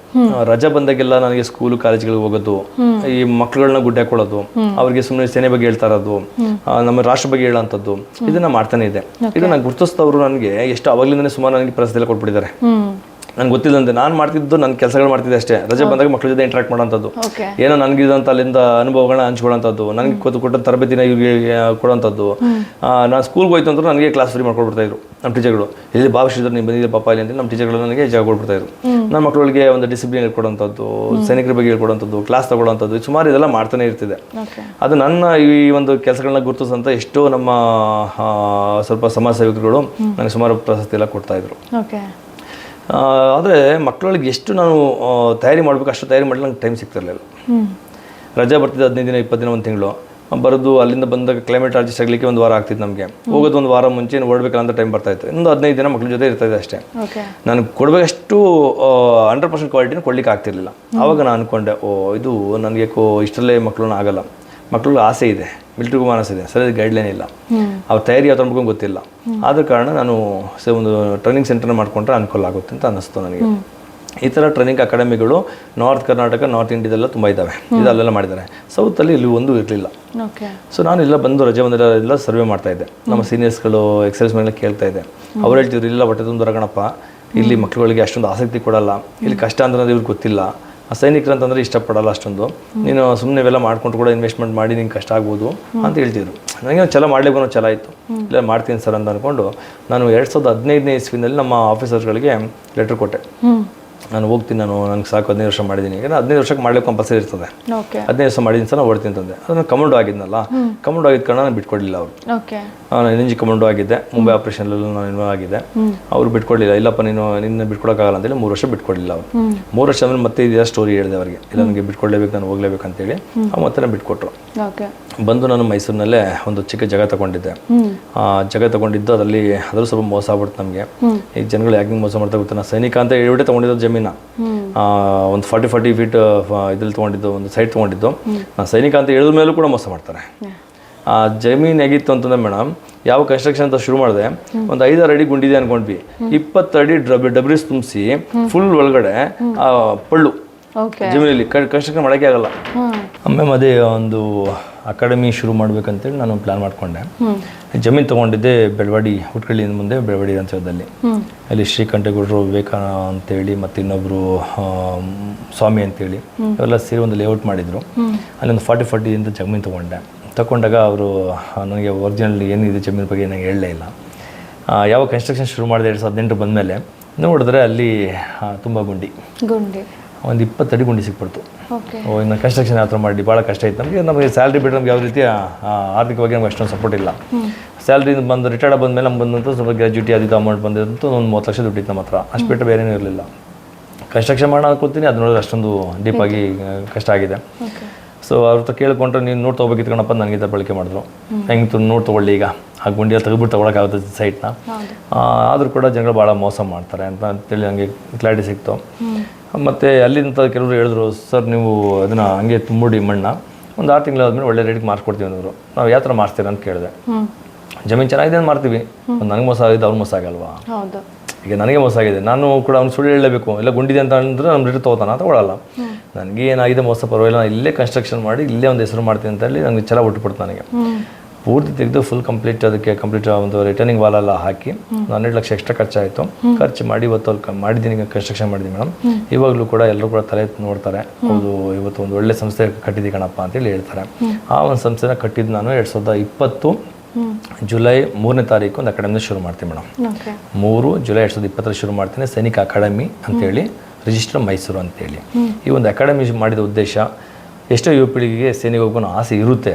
ರಜಾ ಬಂದಾಗೆಲ್ಲ ನನಗೆ ಸ್ಕೂಲು ಕಾಲೇಜ್ಗಳಿಗೆ ಹೋಗೋದು. ಈ ಮಕ್ಕಳನ್ನ ಗುಡ್ಡೆ ಹಾಕೊಳ್ಳೋದು ಅವ್ರಿಗೆ ಸುಮ್ಮನೆ ಸೇನೆ ಬಗ್ಗೆ ಹೇಳ್ತಾ ಇರೋದು. ನಮ್ಮ ರಾಷ್ಟ್ರ ಬಗ್ಗೆ ಹೇಳುವಂಥದ್ದು. ಇದನ್ನ ಮಾಡ್ತಾನೆ ಇದೆ. ಇದನ್ನ ಗುರುತಿಸಿದವರು ನನಗೆ ಎಷ್ಟು ಅವಾಗ್ಲಿಂದನೇ ಸುಮಾರು ನನಗೆ ಪ್ರಸಿದ್ಧ ಕೊಟ್ಬಿಟ್ಟಿದ್ದಾರೆ. ನನ್ಗೆ ಗೊತ್ತಿಲ್ಲಂತೆ ನಾನು ಮಾಡ್ತಿದ್ದು ನನ್ನ ಕೆಲಸಗಳು ಮಾಡ್ತಿದ್ದೆ ಅಷ್ಟೇ. ರಜೆ ಬಂದಾಗ ಮಕ್ಕಳ ಜೊತೆ ಇಂಟ್ರಾಕ್ಟ್ ಮಾಡೋಂಥದ್ದು ಏನೋ ನನಗಿದಂತ ಅಲ್ಲಿಂದ ಅನುಭವಗಳನ್ನ ಹಂಚ್ಕೊಳ್ಳೋಂಥದ್ದು ನನಗೆ ಕೊಟ್ಟು ಕೊಟ್ಟ ತರಬೇತಿನ ಇವ್ರಿಗೆ ಕೊಡೋಂಥದ್ದು ನಾನು ಸ್ಕೂಲ್ಗೆ ಹೋಯ್ತು ಅಂದ್ರೆ ನನಗೆ ಕ್ಲಾಸ್ ಫ್ರೀ ಮಾಡ್ಕೊಡ್ಬಿಡ್ತಾ ಇದ್ರು ನಮ್ಮ ಟೀಚರ್ಗಳು ಇಲ್ಲಿ ಭಾವಿಸಿದ್ರು ನೀವು ಬಂದಿದ್ದೆ ಪಾಪ ಇಲ್ಲಿ ಅಂತ ನಮ್ಮ ಟೀಚರ್ಗಳು ನನಗೆ ಜಾಗ ಕೊಡ್ಬಿಡ್ತಾಯಿದ್ರು ನನ್ನ ಮಕ್ಕಳಿಗೆ ಒಂದು ಡಿಸಿಪ್ಲಿನ್ ಹೇಳ್ಕೊಡೋಂಥದ್ದು ಸೈನಿಕರ ಬಗ್ಗೆ ಹೇಳ್ಕೊಡೋಂಥದ್ದು ಕ್ಲಾಸ್ ತಗೊಳ್ಳೋಂಥದ್ದು ಸುಮಾರು ಇದೆಲ್ಲ ಮಾಡ್ತಾನೆ ಇರ್ತಿದೆ ಅದು ನನ್ನ ಈ ಒಂದು ಕೆಲಸಗಳನ್ನ ಗುರುತಿಸಂತ ಎಷ್ಟೋ ನಮ್ಮ ಸ್ವಲ್ಪ ಸಮಾಜ ಸೇವಕರುಗಳು ನನಗೆ ಸುಮಾರು ಪ್ರಶಸ್ತಿ ಎಲ್ಲ ಕೊಡ್ತಾ ಇದ್ರು. ಆದರೆ ಮಕ್ಕಳಿಗೆ ಎಷ್ಟು ನಾನು ತಯಾರಿ ಮಾಡಬೇಕು ಅಷ್ಟು ತಯಾರಿ ಮಾಡಲಿ ನಂಗೆ ಟೈಮ್ ಸಿಗ್ತಿರಲಿಲ್ಲ. ರಜೆ ಬರ್ತಿದ್ದೆ ಹದಿನೈದು ದಿನ ಇಪ್ಪತ್ತು ದಿನ ಒಂದು ತಿಂಗಳು. ಬರೋದು ಅಲ್ಲಿಂದ ಬಂದಾಗ ಕ್ಲೈಮೇಟ್ ಅಡ್ಜಸ್ಟ್ ಆಗಲಿಕ್ಕೆ ಒಂದು ವಾರ ಆಗ್ತಿತ್ತು ನಮಗೆ. ಹೋಗೋದು ಒಂದು ವಾರ ಮುಂಚೆ ಓಡಬೇಕಲ್ಲ ಅಂತ ಟೈಮ್ ಬರ್ತಾ ಇತ್ತು. ಇನ್ನೊಂದು ಹದಿನೈದು ದಿನ ಮಕ್ಕಳ ಜೊತೆ ಇರ್ತಾ ಇದೆ ಅಷ್ಟೇ. ನಾನು ಕೊಡಬೇಕಷ್ಟು ಹಂಡ್ರೆಡ್ ಪರ್ಸೆಂಟ್ ಕ್ವಾಲಿಟಿನ ಕೊಡ್ಲಿಕ್ಕೆ ಆಗ್ತಿರ್ಲಿಲ್ಲ. ಆವಾಗ ನಾನು ಅಂದ್ಕೊಂಡೆ ಓ ಇದು ನನಗೆ ಕೋ ಇಷ್ಟರಲ್ಲೇ ಮಕ್ಕಳನ್ನ ಆಗಲ್ಲ. ಮಕ್ಕಳಿಗೆ ಆಸೆ ಇದೆ. ಮಿಲಿಟ್ರಿಗೂ ಆಸೆ ಇದೆ. ಸರಿಯಾದ ಗೈಡ್ಲೈನ್ ಇಲ್ಲ. ಅವ್ರ ತಯಾರಿ ಯಾವ ಥರ ಮಾಡ್ಕೊಂಡು ಗೊತ್ತಿಲ್ಲ ಆದ ಕಾರಣ ನಾನು ಸೊ ಒಂದು ಟ್ರೈನಿಂಗ್ ಸೆಂಟರ್ನ ಮಾಡ್ಕೊಂಡ್ರೆ ಅನುಕೂಲ ಆಗುತ್ತೆ ಅಂತ ಅನ್ನಿಸ್ತು ನನಗೆ. ಈ ಥರ ಟ್ರೈನಿಂಗ್ ಅಕಾಡೆಮಿಗಳು ನಾರ್ತ್ ಕರ್ನಾಟಕ ನಾರ್ತ್ ಇಂಡಿಯಾದೆಲ್ಲ ತುಂಬ ಇದ್ದಾವೆ ಇದು ಅಲ್ಲೆಲ್ಲ ಮಾಡಿದ್ದಾರೆ. ಸೌತಲ್ಲಿ ಇಲ್ಲಿ ಒಂದು ಇರಲಿಲ್ಲ. ಸೊ ನಾನು ಇಲ್ಲ ಬಂದು ರಜೆ ಬಂದರೆ ಎಲ್ಲ ಸರ್ವೆ ಮಾಡ್ತಾ ಇದ್ದೆ. ನಮ್ಮ ಸೀನಿಯರ್ಸ್ಗಳು ಎಕ್ಸೈಸ್ ಮೇಲೆ ಕೇಳ್ತಾ ಇದ್ದೆ. ಅವ್ರು ಹೇಳ್ತಿದ್ರು ಇಲ್ಲ ಹೊಟ್ಟೆ ತುಂಬ ರಗಣಪ್ಪ ಇಲ್ಲಿ ಮಕ್ಕಳುಗಳಿಗೆ ಅಷ್ಟೊಂದು ಆಸಕ್ತಿ ಕೊಡಲ್ಲ. ಇಲ್ಲಿ ಕಷ್ಟ ಅಂದ್ರೆ ಇವ್ರಿಗೆ ಗೊತ್ತಿಲ್ಲ. ಸೈನಿಕರು ಅಂತಂದ್ರೆ ಇಷ್ಟಪಡಲ್ಲ ಅಷ್ಟೊಂದು. ನೀನು ಸುಮ್ಮನೆ ಇವೆಲ್ಲ ಮಾಡ್ಕೊಂಡು ಕೂಡ ಇನ್ವೆಸ್ಟ್ಮೆಂಟ್ ಮಾಡಿ ನಿಂಗೆ ಕಷ್ಟ ಆಗ್ಬೋದು ಅಂತ ಹೇಳ್ತಿದ್ರು. ನನಗೆ ಚಲ ಛಲ ಮಾಡ್ಲಿಕ್ಕೆ ಛಲ ಇತ್ತು ಇಲ್ಲ ಮಾಡ್ತೀನಿ ಸರ್ ಅಂತ ಅಂದ್ಕೊಂಡು ನಾನು ಎರಡು ಸಾವಿರದ ಹದಿನೈದನೇ ಇಸ್ವಿನಲ್ಲಿ ನಮ್ಮ ಆಫೀಸರ್ಗಳಿಗೆ ಲೆಟ್ರ್ ಕೊಟ್ಟೆ. ನಾನು ಹೋಗ್ತೀನಿ ನಾನು ನನಗೆ ಸಾಕು ಹದಿನೈದು ವರ್ಷ ಮಾಡಿದ್ದೀನಿ ಯಾಕಂದ್ರೆ ಹದಿನೈದು ವರ್ಷಕ್ಕೆ ಮಾಡ್ಲಿಕ್ಕೆ ಕಂಪಲ್ಸರಿ ಇರ್ತದೆ. ಹದಿನೈದು ವರ್ಷ ಮಾಡಿದ್ದೀನಿ ಸಹ ನಾನು ಓಡ್ತೀನಿ ಅಂತಂದೆ ಅದನ್ನು ಕಮೌಂಡ್ ಆಗಿದ್ನಲ್ಲ ಕಮಾಂಡೋ ಆಗಿದ್ದ ಕಾರಣ ನಾನು ಬಿಟ್ಕೊಡ್ಲಿಲ್ಲ ಅವರು. ನಾನು ಎನ್ ಜಿ ಕಮಾಂಡೋ ಆಗಿದ್ದೆ. ಮುಂಬೈ ಆಪರೇಷನ್ ನಾನು ಇನ್ವಾಲ್ವ್ ಆಗಿದ್ದೆ. ಅವ್ರು ಬಿಟ್ಕೊಡ್ಲಿಲ್ಲ. ಇಲ್ಲಪ್ಪ ನೀನು ನಿನ್ನ ಬಿಟ್ಕೊಡೋಕ್ಕಾಗಲ್ಲ ಅಂತೇಳಿ ಮೂರು ವರ್ಷ ಬಿಟ್ಕೊಡ್ಲಿಲ್ಲ ಅವರು. ಮೂರು ವರ್ಷ ಆಮೇಲೆ ಮತ್ತೆ ಇದೆಯಾ ಸ್ಟೋರಿ ಹೇಳಿದೆ ಅವರಿಗೆ. ಇಲ್ಲ ನನಗೆ ಬಿಟ್ಕೊಡ್ಲೇಬೇಕು ನಾನು ಹೋಗ್ಲೇಬೇಕು ಅಂತೇಳಿ. ಅವ್ರು ಮತ್ತೆ ಬಿಟ್ಕೊಟ್ರು. ಬಂದು ನಾನು ಮೈಸೂರಿನಲ್ಲೇ ಒಂದು ಚಿಕ್ಕ ಜಾಗ ತಗೊಂಡಿದ್ದೆ. ಆ ಜಾಗ ತಗೊಂಡಿದ್ದು ಅದರಲ್ಲಿ ಅದ್ರ ಸ್ವಲ್ಪ ಮೋಸ ಆಗ್ಬಿಡ್ತು ನಮಗೆ. ಈ ಜನಗಳು ಯಾಕೆ ಮೋಸ ಮಾಡ್ತಾ ಗೊತ್ತಾ? ನಾನು ಸೈನಿಕ ಅಂತ ಹೇಳ್ಬಿಟ್ಟೆ ತಗೊಂಡಿದ್ದು ಜಮೀನ. ಒಂದು ಫಾರ್ಟಿ ಫಾರ್ಟಿ ಫೀಟ್ ಇದ್ರಲ್ಲಿ ತೊಗೊಂಡಿದ್ದು ಒಂದು ಸೈಟ್ ತೊಗೊಂಡಿದ್ದು. ನಾನು ಸೈನಿಕ ಅಂತ ಹೇಳಿದ ಮೇಲೂ ಕೂಡ ಮೋಸ ಮಾಡ್ತಾರೆ. ಆ ಜಮೀನ್ ಹೇಗಿತ್ತು ಅಂತಂದ್ರೆ ಮೇಡಮ್ ಯಾವ ಕನ್ಸ್ಟ್ರಕ್ಷನ್ ಅಂತ ಶುರು ಮಾಡಿದೆ ಒಂದು ಐದಾರು ಅಡಿ ಗುಂಡಿದೆ ಅನ್ಕೊಂಡ್ವಿ. ಇಪ್ಪತ್ತು ಅಡಿ ಡಬ್ ಡಬ್ರಿಸ್ ತುಂಬಿಸಿ ಫುಲ್ ಒಳಗಡೆ ಆ ಪಳ್ಳು. ಜಮೀನಲ್ಲಿ ಕನ್ಸ್ಟ್ರಕ್ಷನ್ ಮಾಡೋಕ್ಕೆ ಆಗಲ್ಲ. ಆಮೇಲೆ ಅದೇ ಒಂದು ಅಕಾಡೆಮಿ ಶುರು ಮಾಡ್ಬೇಕಂತೇಳಿ ನಾನು ಪ್ಲಾನ್ ಮಾಡಿಕೊಂಡೆ. ಜಮೀನ್ ತಗೊಂಡಿದ್ದೆ ಬೆಳವಾಡಿ ಹುಟ್ಕಳ್ಳಿಯಿಂದ ಮುಂದೆ ಬೆಳವಾಡಿ ಅಂಚದಲ್ಲಿ ಅಲ್ಲಿ ಶ್ರೀಕಂಠೇಗೌಡರು ವಿವೇಕಾನ ಅಂತೇಳಿ ಮತ್ತೆ ಇನ್ನೊಬ್ಬರು ಸ್ವಾಮಿ ಅಂತೇಳಿ ಇವೆಲ್ಲ ಸೇರಿ ಒಂದು ಲೇಔಟ್ ಮಾಡಿದ್ರು. ಅಲ್ಲಿ ಒಂದು ಫಾರ್ಟಿ ಫಾರ್ಟಿ ಅಂತ ಜಮೀನು ತಗೊಂಡೆ. ತಗೊಂಡಾಗ ಅವರು ನನಗೆ ಒರಿಜಿನಲ್ ಏನಿದೆ ಜಮೀನ್ ಬಗ್ಗೆ ನನಗೆ ಹೇಳಲೇ ಇಲ್ಲ. ಯಾವ ಕನ್ಸ್ಟ್ರಕ್ಷನ್ ಶುರು ಮಾಡಿದೆ ಎರಡು ಸಾವಿರದ ಹದಿನೆಂಟು ಬಂದಮೇಲೆ ನೋಡಿದ್ರೆ ಅಲ್ಲಿ ತುಂಬ ಗುಂಡಿ. ಗುಂಡಿ. ಒಂದು ಅಡಿ ಗುಂಡಿ ಸಿಕ್ಬಿಡ್ತು. ಓ ಇನ್ನು ಕನ್ಸ್ಟ್ರಕ್ಷನ್ ಯಾವ ಥರ ಮಾಡಿ ಭಾಳ ಕಷ್ಟ ಇತ್ತು ನಮಗೆ ನಮಗೆ ಸ್ಯಾಲ್ರಿ ಬಿಟ್ಟು ನಮ್ಗೆ ಯಾವ ರೀತಿ ಆರ್ಥಿಕವಾಗಿ ನಮ್ಗೆ ಅಷ್ಟೊಂದು ಸಪೋರ್ಟ್ ಇಲ್ಲ. ಸ್ಯಾಲ್ರಿ ಬಂದು ರಿಟೈರ್ಡ್ ಬಂದಮೇಲೆ ನಮ್ಗೆ ಬಂದಂತೂ ಸ್ವಲ್ಪ ಗ್ರ್ಯಾಜುಟಿ ಅದಿದ್ದು ಅಮೌಂಟ್ ಬಂದಿದ್ದಂತೂ ಒಂದು ಮೂವತ್ತು ಲಕ್ಷ ದುಡ್ಡಿತ್ತು ನಮ್ಮ ಹತ್ರ. ಅಷ್ಟು ಬಿಟ್ಟು ಬೇರೆ ಇರಲಿಲ್ಲ. ಕನ್ಸ್ಟ್ರಕ್ಷನ್ ಮಾಡೋಣ ಕೂತೀನಿ ಅದು ನೋಡಿದ್ರೆ ಅಷ್ಟೊಂದು ಡೀಪಾಗಿ ಕಷ್ಟ ಆಗಿದೆ. ಸೊ ಅವ್ರ ಹತ್ರ ಕೇಳ್ಕೊಂಡ್ರೆ ನೀನು ನೋಟ್ ತೊಗೋಬೇಕಿತ್ತು ಕಣಪ್ಪ ನನಗೆ ಬಳಕೆ ಮಾಡಿದ್ರು. ಹೆಂಗೆ ನೋಟ್ ತೊಗೊಳ್ಳಿ ಈಗ. ಆ ಗುಂಡಿಯಲ್ಲಿ ತೆಗೆದ್ಬಿಟ್ಟು ತೊಗೊಳಕ್ಕಾಗುತ್ತೆ ಸೈಟ್ನ ಆದರೂ ಕೂಡ ಜನಗಳು ಭಾಳ ಮೋಸ ಮಾಡ್ತಾರೆ ಅಂತ ಅಂತೇಳಿ ನನಗೆ ಕ್ಲಾರಿಟಿ ಸಿಕ್ತು. ಮತ್ತು ಅಲ್ಲಿಂದ ಕೆಲವರು ಹೇಳಿದ್ರು ಸರ್ ನೀವು ಅದನ್ನು ಹಂಗೆ ತುಂಬಿಡಿ ಮಣ್ಣ. ಒಂದು ಆರು ತಿಂಗಳಾದ್ಮೇಲೆ ಒಳ್ಳೆ ರೇಟಿಗೆ ಮಾರ್ಸ್ಕೊಡ್ತೀವಿ ಅಂದರು. ನಾವು ಯಾವ ಥರ ಮಾರ್ಸ್ತೀರ ಅಂತ ಕೇಳಿದೆ. ಜಮೀನು ಚೆನ್ನಾಗಿದೆ ಅಂತ ಮಾರ್ತೀವಿ. ಒಂದು ನನಗೆ ಮೋಸ ಆಗಿದೆ ಅವ್ರು ಮೋಸ ಆಗಲ್ವಾ? ಈಗ ನನಗೆ ಮೋಸ ಆಗಿದೆ. ನಾನು ಕೂಡ ಅವ್ನು ಸುಳ್ಳು ಹೇಳಲೇಬೇಕು. ಇಲ್ಲ ಗುಂಡಿದೆ ಅಂತ ಅಂದ್ರೆ ನಮ್ಮ ರೇಟ್ ತೊಗೋತಾನ ತಗೊಳ್ಳಲ್ಲ ನನಗೆ ಏನಾಗಿದೆ ಮೋಸ ಪರವಾಗಿಲ್ಲ. ನಾನು ಇಲ್ಲೇ ಕನ್ಸ್ಟ್ರಕ್ಷನ್ ಮಾಡಿ ಇಲ್ಲೇ ಒಂದು ಹೆಸರು ಮಾಡ್ತೀನಿ ಅಂತ ಹೇಳಿ ನನಗೆ ಛಲ ಹುಟ್ಟುಬಿಡ್ತು ನನಗೆ. ಪೂರ್ತಿ ತೆಗೆದು ಫುಲ್ ಕಂಪ್ಲೀಟ್ ಅದಕ್ಕೆ ಕಂಪ್ಲೀಟ್ ಒಂದು ರಿಟರ್ನಿಂಗ್ ವಾಲ್ ಎಲ್ಲ ಹಾಕಿ ಹನ್ನೆರಡು ಲಕ್ಷ ಎಕ್ಸ್ಟ್ರಾ ಖರ್ಚಾಯಿತು. ಖರ್ಚು ಮಾಡಿ ಇವತ್ತು ಅಲ್ಲಿ ಮಾಡಿದ್ದೀನಿ ಕನ್ಸ್ಟ್ರಕ್ಷನ್ ಮಾಡಿದ್ದೀನಿ ಮೇಡಮ್. ಇವಾಗಲೂ ಕೂಡ ಎಲ್ಲರೂ ಕೂಡ ತಲೆ ಎತ್ತಿ ನೋಡ್ತಾರೆ ಹೌದು ಇವತ್ತು ಒಂದು ಒಳ್ಳೆ ಸಂಸ್ಥೆ ಕಟ್ಟಿದ್ದೀವಿ ಕಣಪ್ಪ ಅಂತೇಳಿ ಹೇಳ್ತಾರೆ. ಆ ಒಂದು ಸಂಸ್ಥೆನ ಕಟ್ಟಿದ್ದು ನಾನು ಎರಡು ಸಾವಿರದ ಇಪ್ಪತ್ತು ಜುಲೈ ಮೂರನೇ ತಾರೀಕು ಒಂದು ಅಕಾಡೆಮಿನ ಶುರು ಮಾಡ್ತೀನಿ ಮೇಡಮ್. ಮೂರು ಜುಲೈ ಎರಡು ಸಾವಿರದ ಇಪ್ಪತ್ತರ ಶುರು ಮಾಡ್ತೀನಿ ಸೈನಿಕ ಅಕಾಡೆಮಿ ಅಂತೇಳಿ ರಿಜಿಸ್ಟರ್ ಮೈಸೂರು ಅಂತೇಳಿ. ಈ ಒಂದು ಅಕಾಡೆಮಿ ಮಾಡಿದ ಉದ್ದೇಶ ಎಷ್ಟೋ ಯುವ ಪೀಳಿಗೆಗೆ ಸೇನೆಗೆ ಹೋಗೋ ಆಸೆ ಇರುತ್ತೆ.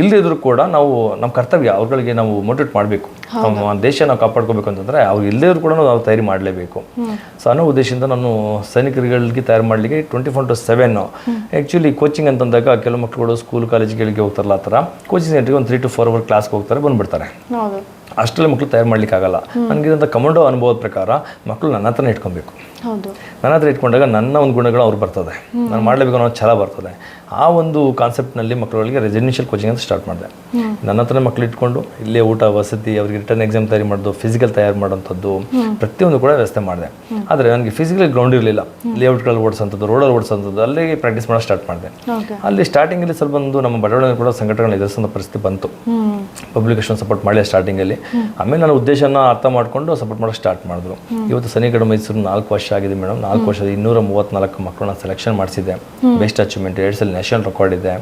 ಇಲ್ಲದಿದ್ರು ಕೂಡ ನಾವು ನಮ್ಮ ಕರ್ತವ್ಯ ಅವ್ರಗಳಿಗೆ ನಾವು ಮೋಟಿವೇಟ್ ಮಾಡಬೇಕು. ನಮ್ಮ ದೇಶ ನಾವು ಕಾಪಾಡ್ಕೋಬೇಕು ಅಂತಂದರೆ ಅವ್ರು ಇಲ್ಲದಿದ್ರು ಕೂಡ ನಾವು ತಯಾರಿ ಮಾಡಲೇಬೇಕು. ಸೊ ಅನ್ನೋ ಉದ್ದೇಶದಿಂದ ನಾನು ಸೈನಿಕರುಗಳಿಗೆ ತಯಾರು ಮಾಡಲಿಕ್ಕೆ twenty four to seven actually coaching ಅಂತಂದಾಗ ಕೆಲವು ಮಕ್ಕಳುಗಳು ಸ್ಕೂಲ್ ಕಾಲೇಜ್ಗಳಿಗೆ ಹೋಗ್ತಾರಲ್ಲ ಆ ಥರ. ಕೋಚಿಂಗ್ ಸೆಂಟ್ರಿಗೆ ಒಂದು ತ್ರೀ ಟು ಫೋರ್ ಅವರ್ ಕ್ಲಾಸ್ಗೆ ಹೋಗ್ತಾರೆ ಬಂದುಬಿಡ್ತಾರೆ. ಅಷ್ಟರಲ್ಲಿ ಮಕ್ಕಳು ತಯಾರು ಮಾಡ್ಲಿಕ್ಕೆ ಆಗಲ್ಲ ನನಗಿರೋಂಥ ಕಮಾಂಡೋ ಅನುಭವದ ಪ್ರಕಾರ ಮಕ್ಕಳು ನನ್ನ ಹತ್ರನೇ ಇಟ್ಕೊಬೇಕು. ನನ್ನ ಹತ್ರ ಇಟ್ಕೊಂಡಾಗ ನನ್ನ ಒಂದು ಗುಣಗಳು ಅವ್ರು ಬರ್ತದೆ. ನಾನು ಮಾಡಲೇಬೇಕು ಅನ್ನೋ ಛಲ ಬರ್ತದೆ. ಆ ಒಂದು ಕಾನ್ಸೆಪ್ಟ್ನಲ್ಲಿ ಮಕ್ಕಳುಗಳಿಗೆ ರೆಸಿಡೆನ್ಷಿಯಲ್ ಕೋಚಿಂಗ್ ಅಂತ ಸ್ಟಾರ್ಟ್ ಮಾಡಿದೆ. ನನ್ನ ಹತ್ರ ಮಕ್ಕಳು ಇಟ್ಕೊಂಡು ಇಲ್ಲೇ ಊಟ ವಸತಿ ಅವರಿಗೆ ರಿಟರ್ನ್ ಎಕ್ಸಾಮ್ ತಯಾರಿ ಮಾಡೋದು ಫಿಸಿಕಲ್ ತಯಾರು ಮಾಡೋಂಥದ್ದು ಪ್ರತಿಯೊಂದು ಕೂಡ ವ್ಯವಸ್ಥೆ ಮಾಡಿದೆ. ಆದರೆ ನನಗೆ ಫಿಸಿಕಲ್ ಗ್ರೌಂಡ್ ಇರಲಿಲ್ಲ. ಲೇಔಟ್ಗಳಲ್ಲಿ ಓಡಿಸೋಂಥದ್ದು ರೋಡಲ್ಲಿ ಓಡಿಸೋಂಥದ್ದು ಅಲ್ಲಿಗೆ ಪ್ರಾಕ್ಟೀಸ್ ಮಾಡೋಕ್ಕೆ ಸ್ಟಾರ್ಟ್ ಮಾಡಿದೆ. ಅಲ್ಲಿ ಸ್ಟಾರ್ಟಿಂಗಲ್ಲಿ ಸ್ವಲ್ಪ ಒಂದು ನಮ್ಮ ಬಡವಳಿಗೆ ಕೂಡ ಸಂಘಟನೆಗಳು ಎದುರಿಸೋ ಪರಿಸ್ಥಿತಿ ಬಂತು. ಹ್ಮ್ ಪಬ್ಲಿಕ್ ಅಷ್ಟೊಂದು ಸಪೋರ್ಟ್ ಮಾಡಲಿ ಸ್ಟಾರ್ಟಿಂಗಲ್ಲಿ ಆಮೇಲೆ ನನ್ನ ಉದ್ದೇಶನ ಅರ್ಥ ಮಾಡಿಕೊಂಡು ಸಪೋರ್ಟ್ ಮಾಡೋಕೆ ಸ್ಟಾರ್ಟ್ ಮಾಡಿದ್ರು. ಇವತ್ತು ಸನಿಗಡ ಮೈಸೂರು ನಾಲ್ಕು ವರ್ಷ ಆಗಿದೆ ಮೇಡಮ್. ನಾಲ್ಕು ವರ್ಷ ಇನ್ನೂರ ಮೂವತ್ತ್ನಾಲ್ಕು ಮಕ್ಕಳನ್ನ ಸೆಲೆಕ್ಷನ್ ಮಾಡಿಸಿದೆ. ಬೆಸ್ಟ್ ಅಚೀವ್ಮೆಂಟ್ ಎರಡು ಸಲ ನ್ಯಾಷನಲ್ ರೆಕಾರ್ಡ್ ಇದೆ.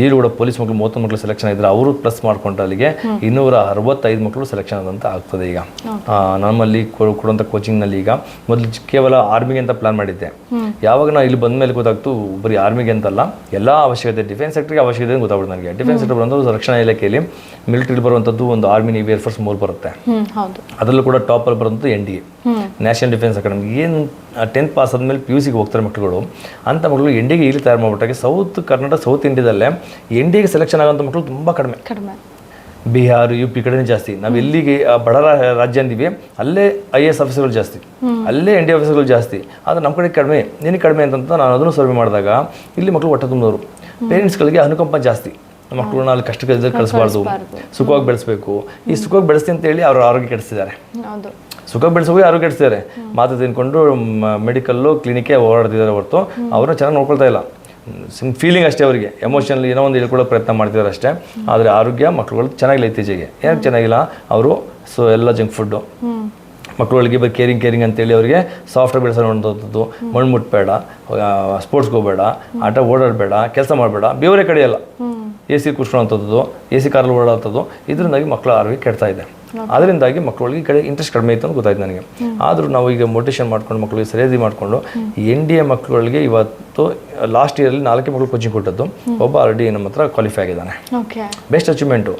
ಈಗಲೂ ಕೂಡ ಪೊಲೀಸ್ ಮಕ್ಕಳು ಮೂವತ್ತು ಮಕ್ಕಳು ಸೆಲೆಕ್ಷನ್ ಇದ್ರೆ ಅವರು ಪ್ಲಸ್ ಮಾಡ್ಕೊಂಡು ಅಲ್ಲಿಗೆ ಇನ್ನೂರ ಅರವತ್ತೈದು ಮಕ್ಕಳು ಸೆಲೆಕ್ಷನ್ ಆದಂತ ಆಗ್ತದೆ ಈಗ. ನಮ್ಮಲ್ಲಿ ಕೊಡುವಂಥ ಕೋಚಿಂಗ್ನಲ್ಲಿ ಈಗ ಮೊದಲು ಕೇವಲ ಆರ್ಮಿಗೆ ಅಂತ ಪ್ಲಾನ್ ಮಾಡಿದ್ದೆ. ಯಾವಾಗ ನಾನು ಇಲ್ಲಿ ಬಂದ ಮೇಲೆ ಗೊತ್ತಾಗ್ತು ಬರೀ ಆರ್ಮಿಗೆ ಅಂತಲ್ಲ. ಎಲ್ಲ ಅವಶ್ಯಕತೆ ಡಿಫೆನ್ಸ್ ಸೆಕ್ಟರ್ಗೆ ಅವಶ್ಯಕತೆ ಅಂತ ಗೊತ್ತಾಗ್ಬಿಟ್ಟು ನನಗೆ. ಡಿಫೆನ್ಸ್ ಸೆಕ್ಟರ್ ಬಂದ್ರೆ ರಕ್ಷಣಾ ಇಲಾಖೆಯಲ್ಲಿ ಮಿಲಿಟರಿ ಬರುವಂಥದ್ದು ಒಂದು ಆರ್ಮಿ ನೇವಿ ಏರ್ಫೋರ್ಸ್ ಮೂರು ಬರುತ್ತೆ. ಅದರಲ್ಲೂ ಕೂಡ ಟಾಪಲ್ಲಿ ಬರುವಂಥದ್ದು N D A national defence academy ಏನು ಟೆಂತ್ ಪಾಸ್ ಆದಮೇಲೆ ಪಿ ಯು ಸಿಗೆ ಹೋಗ್ತಾರೆ ಮಕ್ಕಳುಗಳು ಅಂಥ ಮಕ್ಕಳು ಎನ್ ಡಿಗೆ ಇಲ್ಲಿ ತಯಾರು ಮಾಡ್ಬಿಟ್ಟಾಗೆ ಸೌತ್ ಕರ್ನಾಟಕ ಸೌತ್ ಇಂಡಿಯಾದಲ್ಲೇ ಎನ್ ಡಿಗೆ ಸೆಲೆಕ್ಷನ್ ಆಗೋಂಥ ಮಕ್ಕಳು ತುಂಬ ಕಡಿಮೆ. ಕಡಿಮೆ. ಬಿಹಾರ್ ಯು ಪಿ ಕಡೆನೇ ಜಾಸ್ತಿ. ನಾವು ಎಲ್ಲಿಗೆ ಬಡ ರಾಜ್ಯ ಅಂದಿವಿ ಅಲ್ಲೇ ಐ ಎಸ್ ಆಫೀಸರ್ಗಳು ಜಾಸ್ತಿ. ಅಲ್ಲೇ ಎನ್ ಡಿ ಆಫೀಸರ್ಗಳು ಜಾಸ್ತಿ. ಆದರೆ ನಮ್ಮ ಕಡೆ ಕಡಿಮೆ. ನಿನಗೆ ಕಡಿಮೆ ಅಂತಂತ ನಾನು ಅದನ್ನು ಸರ್ವೆ ಮಾಡಿದಾಗ ಇಲ್ಲಿ ಮಕ್ಕಳು ಹೊಟ್ಟೆ ತುಂಬಿದವರು. ಪೇರೆಂಟ್ಸ್ಗಳಿಗೆ ಅನುಕಂಪ ಜಾಸ್ತಿ. ಮಕ್ಕಳನ್ನ ಅಲ್ಲಿ ಕಷ್ಟಕ್ಕೆ ಕಳಿಸಬಾರ್ದು. ಸುಖವಾಗಿ ಬೆಳೆಸಬೇಕು. ಈ ಸುಖವಾಗಿ ಬೆಳೆಸ್ತೀನಿ ಅಂತ ಹೇಳಿ ಅವ್ರ ಆರೋಗ್ಯ ಕೆಡಿಸ್ತಿದ್ದಾರೆ. ಸುಖ ಬೆಳೆಸೋಗಿ ಆರೋಗ್ಯ ಕೆಡಿಸ್ತಿದ್ದಾರೆ? ಮಾತು ತಿನ್ಕೊಂಡು ಮೆಡಿಕಲ್ಲು ಕ್ಲಿನಿಕ್ಗೆ ಓಡಾಡ್ತಿದ್ದಾರೆ ಹೊರತು. ಅವ್ರನ್ನ ಚೆನ್ನಾಗಿ ನೋಡ್ಕೊಳ್ತಾ ಇಲ್ಲ. ಸಿಮ್ ಫೀಲಿಂಗ್ ಅಷ್ಟೇ ಅವರಿಗೆ. ಎಮೋಷನಲ್ ಏನೋ ಒಂದು ಹೇಳ್ಕೊಳ್ಳೋ ಪ್ರಯತ್ನ ಮಾಡ್ತಿದ್ದಾರೆ ಅಷ್ಟೇ. ಆದರೆ ಆರೋಗ್ಯ ಮಕ್ಕಳುಗಳು ಚೆನ್ನಾಗಿಲ್ಲ ಇತ್ತೀಚೆಗೆ. ಏನಕ್ಕೆ ಚೆನ್ನಾಗಿಲ್ಲ? ಅವರು ಸೊ ಎಲ್ಲ ಜಂಕ್ ಫುಡ್ಡು ಮಕ್ಕಳುಗಳಿಗೆ ಬರೀ ಕೇರಿಂಗ್ ಕೇರಿಂಗ್ ಅಂತೇಳಿ ಅವರಿಗೆ ಸಾಫ್ಟ್ವೇರ್ ಬೆಳೆಸೋದು ಮಣ್ಣು ಮುಟ್ಟಬೇಡ ಸ್ಪೋರ್ಟ್ಸ್ಗೆ ಹೋಗಬೇಡ ಆಟ ಓಡಾಡಬೇಡ ಕೆಲಸ ಮಾಡಬೇಡ. ಬೇವರೇ ಕಡೆಯಲ್ಲ ಎ ಸಿ ಕೂರ್ಸ್ಕೊಳ್ಳೋಂಥದ್ದು ಎ ಸಿ ಕಾರಲ್ಲಿ ಓಡಾಡೋಂಥದ್ದು ಇದರಿಂದಾಗಿ ಮಕ್ಕಳ ಆರೋಗ್ಯ ಕೆಡ್ತಾ ಇದೆ. ಅದರಿಂದಾಗಿ ಮಕ್ಕಳಿಗೆ ಈ ಕಡೆ ಇಂಟ್ರೆಸ್ಟ್ ಕಡಿಮೆ ಇತ್ತು ಅಂತ ಗೊತ್ತಾಯ್ತು ನನಗೆ. ಆದರೂ ನಾವು ಈಗ ಮೋಟಿವೇಶನ್ ಮಾಡ್ಕೊಂಡು ಮಕ್ಕಳಿಗೆ ಸರಿಯಾಗಿ ಮಾಡಿಕೊಂಡು ಎನ್ ಡಿ ಎ ಮಕ್ಕಳುಗಳಿಗೆ ಇವತ್ತು ಲಾಸ್ಟ್ ಇಯರಲ್ಲಿ ನಾಲ್ಕೇ ಮಕ್ಕಳು ಕೋಚಿಂಗ್ ಕೊಟ್ಟದ್ದು. ಒಬ್ಬ ಆಲ್ರೆಡಿ ನಮ್ಮ ಹತ್ರ ಕ್ವಾಲಿಫೈ ಆಗಿದ್ದಾನೆ. ಬೆಸ್ಟ್ ಅಚೀವ್ಮೆಂಟು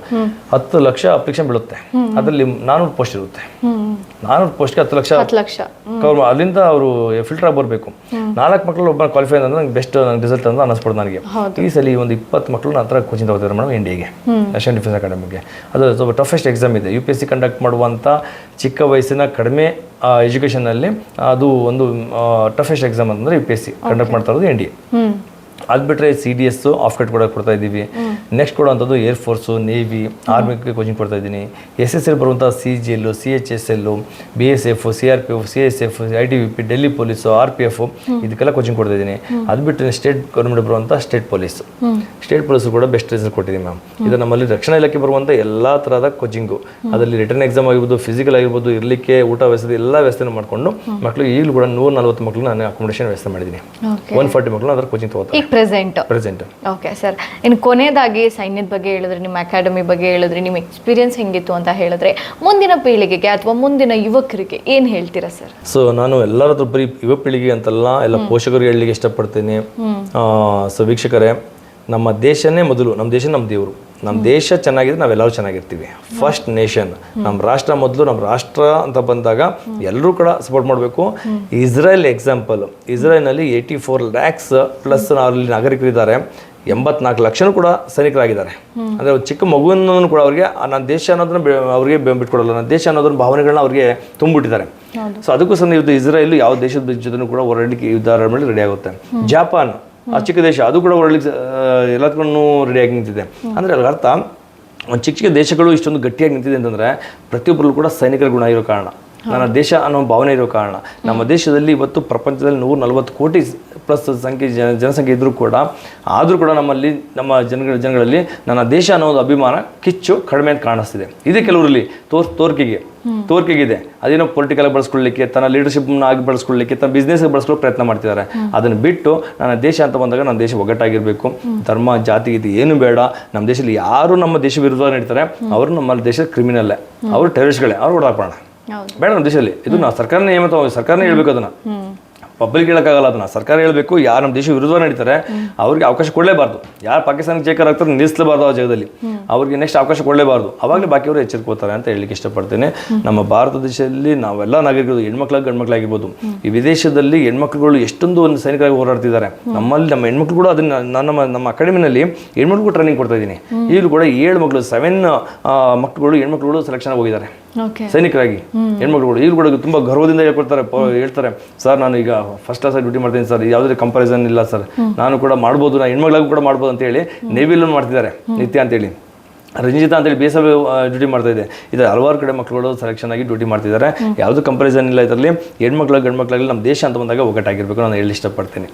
ಹತ್ತು ಲಕ್ಷ ಅಪ್ಲಿಕೇಶನ್ ಬೀಳುತ್ತೆ. ಅದರಲ್ಲಿ ನಾನೂರು ಪೋಸ್ಟ್ ಇರುತ್ತೆ. ನಾನೂರು ಪೋಸ್ಟ್ ಪೋಸ್ಟ್ಗೆ ಹತ್ತು ಲಕ್ಷ ಕವರ್ ಅಲ್ಲಿಂದ ಅವರು ಫಿಲ್ಟರ್ ಆಗಿ ಬರಬೇಕು. ನಾಲ್ಕು ಮಕ್ಕಳು ಒಬ್ಬ ಕ್ವಾಲಿಫೈ ಅಂದ್ರೆ ನಂಗೆ ಬೆಸ್ಟ್ ನಂಗೆ ರಿಸಲ್ಟ್ ಅಂತ ಅನ್ನಿಸ್ಬಿಡ್ತು ನನಗೆ. ಈ ಸಲ ಒಂದು ಇಪ್ಪತ್ತು ಮಕ್ಕಳು ಹತ್ರ ಕೋಚಿಂಗ್ ತಗೋತಾರೆ ಮೇಡಮ್ ಇಂಡಿಯಾಗೆ ನ್ಯಾಷನಲ್ ಡಿಫೆನ್ಸ್ ಅಕಾಡೆಮಿಗೆ ಅದು ಸ್ವಲ್ಪ ಟಫೆಸ್ಟ್ ಎಕ್ಸಾಮ್ ಇದೆ. ಯು ಪಿ ಸಿ ಕಂಡಕ್ಟ್ ಮಾಡುವಂಥ ಚಿಕ್ಕ ವಯಸ್ಸಿನ ಕಡಿಮೆ ಎಜುಕೇಷನಲ್ಲಿ ಅದು ಒಂದು ಟಫೆಸ್ಟ್ ಎಕ್ಸಾಮ್ ಅಂತಂದ್ರೆ U P S C conduct ಮಾಡ್ತಾ ಇರೋದು ಎನ್ ಡಿ ಎ ಅದು ಬಿಟ್ಟರೆ ಸಿ ಡಿ ಎಸ್ ಆಫ್ಕಟ್ ಕೂಡ ಕೊಡ್ತಾ ಇದ್ದೀವಿ. ನೆಕ್ಸ್ಟ್ ಕೊಡುವಂಥದ್ದು ಏರ್ ಫೋರ್ಸು ನೇವಿ ಆರ್ಮಿಗೆ ಕೋಚಿಂಗ್ ಕೊಡ್ತಾ ಇದ್ದೀನಿ. ಎಸ್ ಎಸ್ ಎಲ್ ಬರುವಂಥ C G L C H S L B S F C R P F C S F I T B P Delhi police R P F ಇದಕ್ಕೆಲ್ಲ coaching ಕೊಡ್ತಾ ಇದ್ದೀನಿ. ಅದು ಬಿಟ್ಟರೆ state government ಬರುವಂಥ state police state police ಕೂಡ best result ಕೊಟ್ಟಿದ್ದೀನಿ ma'am ಇದು ನಮ್ಮಲ್ಲಿ ರಕ್ಷಣಾ ಇಲಾಖೆ ಬರುವಂಥ ಎಲ್ಲ ಥರದ ಕೋಚಿಂಗು ಅದರಲ್ಲಿ ರಿಟರ್ನ್ ಎಕ್ಸಾಮ್ ಆಗಿರ್ಬೋದು ಫಿಸಿಕಲ್ ಆಗಿರ್ಬೋದು ಇರಲಿಕ್ಕೆ ಊಟ ವ್ಯವಸ್ಥೆ ಎಲ್ಲ ವ್ಯವಸ್ಥೆ ಮಾಡಿಕೊಂಡು ಮಕ್ಕಳು ಈಗಲೂ ಕೂಡ ನೂರ ನಲ್ವತ್ತು ಮಕ್ಕಳು ನಾನು ಅಕೊಮಡೇಷನ್ ವ್ಯವಸ್ಥೆ ಮಾಡಿದ್ದೀನಿ. ಒನ್ ಫಾರ್ಟಿ ಮಕ್ಕಳು ಅದರ ಕೋಚಿಂಗ್ ತಗೋತಾರೆ. ಪ್ರೆಸೆಂಟ್ ಪ್ರೆಸೆಂಟ್ ಓಕೆ ಸರ್ ಇನ್ನು ಕೊನೆಯದಾಗಿ ಸೈನ್ಯದ ಬಗ್ಗೆ ಹೇಳಿದ್ರೆ ನಿಮ್ಮ ಅಕಾಡೆಮಿ ಬಗ್ಗೆ ಹೇಳಿದ್ರೆ ನಿಮ್ಮ ಎಕ್ಸ್ಪೀರಿಯನ್ಸ್ ಹೆಂಗಿತ್ತು ಅಂತ ಹೇಳಿದ್ರೆ ಮುಂದಿನ ಪೀಳಿಗೆಗೆ ಅಥವಾ ಮುಂದಿನ ಯುವಕರಿಗೆ ಏನು ಹೇಳ್ತೀರಾ ಸರ್ ಸೊ ನಾನು ಎಲ್ಲರದ್ದು ಬರೀ ಯುವ ಪೀಳಿಗೆ ಅಂತಲ್ಲ ಎಲ್ಲ ಪೋಷಕರಿಗೆ ಹೇಳಲಿಕ್ಕೆ ಇಷ್ಟಪಡ್ತೀನಿ. ಸೊ ವೀಕ್ಷಕರೇ ನಮ್ಮ ದೇಶನೇ ಮೊದಲು ನಮ್ಮ ದೇಶ ನಮ್ಮ ದೇವರು. ನಮ್ಮ ದೇಶ ಚೆನ್ನಾಗಿದ್ರೆ ನಾವೆಲ್ಲರೂ ಚೆನ್ನಾಗಿರ್ತೀವಿ. ಫಸ್ಟ್ ನೇಷನ್ ನಮ್ಮ ರಾಷ್ಟ್ರ ಮೊದಲು ನಮ್ಮ ರಾಷ್ಟ್ರ ಅಂತ ಬಂದಾಗ ಎಲ್ಲರೂ ಕೂಡ ಸಪೋರ್ಟ್ ಮಾಡಬೇಕು. ಇಸ್ರೇಲ್ ಎಕ್ಸಾಂಪಲ್ ಇಸ್ರೇಲ್ನಲ್ಲಿ ಏಯ್ಟಿ ಫೋರ್ ಲ್ಯಾಕ್ಸ್ ಪ್ಲಸ್ ಅಲ್ಲಿ ನಾಗರಿಕರಿದ್ದಾರೆ ಎಂಬತ್ನಾಲ್ಕು ಲಕ್ಷನೂ ಕೂಡ ಸೈನಿಕರಾಗಿದ್ದಾರೆ. ಅಂದರೆ ಒಂದು ಚಿಕ್ಕ ಮಗುವನ್ನು ಕೂಡ ಅವರಿಗೆ ನನ್ನ ದೇಶ ಅನ್ನೋದನ್ನ ಅವರಿಗೆ ಬಿಟ್ಕೊಡಲ್ಲ ನನ್ನ ದೇಶ ಅನ್ನೋದನ್ನ ಭಾವನೆಗಳನ್ನ ಅವರಿಗೆ ತುಂಬಿಟ್ಟಿದ್ದಾರೆ. ಸೊ ಅದಕ್ಕೂ ಸಹ ಇದು ಇಸ್ರೇಲ್ ಯಾವ ದೇಶದ ಜೊತೆ ಕೂಡ ಹೊರಡಲಿಕ್ಕೆ ಯುದ್ಧ ರೆಡಿ ಆಗುತ್ತೆ. ಜಪಾನ್ ಆ ಚಿಕ್ಕ ದೇಶ ಅದು ಕೂಡ ಹೊರಡ್ಲಿಕ್ಕೆ ಎಲ್ಲದಕ್ಕೂ ರೆಡಿಯಾಗಿ ನಿಂತಿದೆ. ಅಂದರೆ ಅಲ್ಲಿ ಅರ್ಥ, ಒಂದು ಚಿಕ್ಕ ಚಿಕ್ಕ ದೇಶಗಳು ಇಷ್ಟೊಂದು ಗಟ್ಟಿಯಾಗಿ ನಿಂತಿದೆ ಅಂತಂದರೆ ಪ್ರತಿಯೊಬ್ಬರಲ್ಲೂ ಕೂಡ ಸೈನಿಕರ ಗುಣ ಇರೋ ಕಾರಣ. ನನ್ನ ದೇಶ ಅನ್ನೋ ಭಾವನೆ ಇರೋ ಕಾರಣ. ನಮ್ಮ ದೇಶದಲ್ಲಿ ಇವತ್ತು ಪ್ರಪಂಚದಲ್ಲಿ ನೂರ ನಲವತ್ತು ಕೋಟಿ ಪ್ಲಸ್ ಸಂಖ್ಯೆ ಜನ ಜನಸಂಖ್ಯೆ ಇದ್ದರೂ ಕೂಡ ಆದರೂ ಕೂಡ ನಮ್ಮಲ್ಲಿ ನಮ್ಮ ಜನಗಳ ಜನಗಳಲ್ಲಿ ನನ್ನ ದೇಶ ಅನ್ನೋ ಒಂದು ಅಭಿಮಾನ ಕಿಚ್ಚು ಕಡಿಮೆ ಅಂತ ಕಾಣಿಸ್ತಿದೆ. ಇದೆ ಕೆಲವರಲ್ಲಿ ತೋರ್ ತೋರ್ಕೆಗೆ. ತೋರ್ಕೆಗಿದೆ. ಅದೇನೋ ಪೊಲಿಟಿಕಲ್ ಬಳಸ್ಕೊಳ್ಳಿಕ್ಕೆ ತನ್ನ ಲೀಡರ್ಶಿಪ್ನ ಆಗಿ ಬಳಸ್ಕೊಳ್ಳಿಕ್ಕೆ ತನ್ನ ಬಿಸ್ನೆಸ್ ಬಳಸ್ಕೊಳ್ಳೋ ಪ್ರಯತ್ನ ಮಾಡ್ತಿದ್ದಾರೆ. ಅದನ್ನು ಬಿಟ್ಟು ನನ್ನ ದೇಶ ಅಂತ ಬಂದಾಗ ನನ್ನ ದೇಶ ಒಗ್ಗಟ್ಟಾಗಿರಬೇಕು. ಧರ್ಮ ಜಾತಿ ಇದು ಏನು ಬೇಡ. ನಮ್ಮ ದೇಶದಲ್ಲಿ ಯಾರು ನಮ್ಮ ದೇಶ ವಿರುದ್ಧ ನಡೀತಾರೆ ಅವರು ನಮ್ಮ ದೇಶದ ಕ್ರಿಮಿನಲ್ಲೇ ಅವರು ಟೆರರಿಸ್ಟ್ಗಳೇ ಅವ್ರು ಹೌದು ಬೇಡ ನಮ್ಮ ದೇಶದಲ್ಲಿ. ಇದು ನಾವು ಸರ್ಕಾರ ನಿಯಮಿತ ಸರ್ಕಾರನೇ ಹೇಳ್ಬೇಕು ಅದನ್ನ. ಪಬ್ಲಿಕ್ ಹೇಳಕ್ಕಾಗಲ್ಲ ಅದನ್ನ. ಸರ್ಕಾರ ಹೇಳಬೇಕು ಯಾರು ನಮ್ಮ ದೇಶ ವಿರುದ್ಧ ನಡೀತಾರೆ ಅವ್ರಿಗೆ ಅವಕಾಶ ಕೊಡಲೇಬಾರ್ದು. ಯಾರು ಪಾಕಿಸ್ತಾನಕ್ಕೆ ಜೇಕರ್ ಆಗ್ತಾರೆ ನಿಲ್ಲಿಸಲೇಬಾರ್ದು ಆ ಜಾಗದಲ್ಲಿ. ಅವ್ರಿಗೆ ನೆಕ್ಸ್ಟ್ ಅವಕಾಶ ಕೊಡಲೇಬಾರ್ದು. ಅವಾಗಲೇ ಬಾಕಿಯವರು ಎಚ್ಚರಿಕೋತಾರೆ ಅಂತ ಹೇಳಲಿಕ್ಕೆ ಇಷ್ಟಪಡ್ತೇನೆ. ನಮ್ಮ ಭಾರತ ದೇಶದಲ್ಲಿ ನಾವೆಲ್ಲ ನಾಗರಿಕರು ಹೆಣ್ಮಕ್ಳಾಗಿ ಗಂಡ್ಮಕ್ಳಾಗಿರ್ಬೋದು. ಈ ವಿದೇಶದಲ್ಲಿ ಹೆಣ್ಮಕ್ಳುಗಳು ಎಷ್ಟೊಂದು ಒಂದು ಸೈನಿಕರಾಗಿ ಹೋರಾಡ್ತಿದ್ದಾರೆ. ನಮ್ಮಲ್ಲಿ ನಮ್ಮ ಹೆಣ್ಮಕ್ಳು ಕೂಡ ಅದನ್ನ ನಾನು ನಮ್ಮ ನಮ್ಮ ಅಕಾಡೆಮಿನಲ್ಲಿ ಹೆಣ್ಮಕ್ಳು ಟ್ರೈನಿಂಗ್ ಕೊಡ್ತಾ ಇದ್ದೀನಿ ಈಗಲೂ ಕೂಡ ಏಳು ಮಕ್ಕಳು ಸೆವೆನ್ ಮಕ್ಕಳುಗಳು ಹೆಣ್ಮಕ್ಳುಗಳು ಸೆಲೆಕ್ಷನ್ ಹೋಗಿದ್ದಾರೆ ಸೈನಿಕರಾಗಿ ಹೆಣ್ಮಕ್ಳುಗಳು. ಈಗಲೂ ಕೂಡ ತುಂಬ ಗರ್ವದಿಂದ ಹೇಳ್ಕೊಡ್ತಾರೆ ಹೇಳ್ತಾರೆ ಸರ್ ನಾನು ಈಗ ಫಸ್ಟ್ ಕ್ಲಾಸ್ ಡ್ಯೂಟಿ ಮಾಡ್ತೀನಿ ಸರ್. ಯಾವುದೇ ಕಂಪಾರಿಸನ್ ಇಲ್ಲ ಸರ್. ನಾನು ಕೂಡ ಮಾಡ್ಬೋದು ನಾನು ಹೆಣ್ಮಕ್ಳಾಗೂ ಕೂಡ ಮಾಡ್ಬೋದು ಅಂತ ಹೇಳಿ ನೇವಿಲೂ ಮಾಡ್ತಿದ್ದಾರೆ ನಿತ್ಯ ಅಂತೇಳಿ ರಂಜಿತಾ ಅಂತೇಳಿ ಬಿ ಎಸ್ ಎಫ್ ಡ್ಯೂಟಿ ಮಾಡ್ತಾ ಇದೆ. ಇದು ಹಲವಾರು ಕಡೆ ಮಕ್ಕಳುಗಳು ಸೆಲೆಕ್ಷನ್ ಆಗಿ ಡ್ಯೂಟಿ ಮಾಡ್ತಿದ್ದಾರೆ. ಯಾವುದು ಕಂಪಾರಿಸನ್ ಇಲ್ಲ ಇದರಲ್ಲಿ. ಹೆಣ್ಮಕ್ಳು ಗಂಡು ಮಕ್ಕಳಾಗಲಿ ನಮ್ಮ ದೇಶ ಅಂತ ಬಂದಾಗ ಒಗ್ಗಟ್ಟಾಗಿರ್ಬೇಕು ನಾನು ಹೇಳಿ ಇಷ್ಟಪಡ್ತೀನಿ.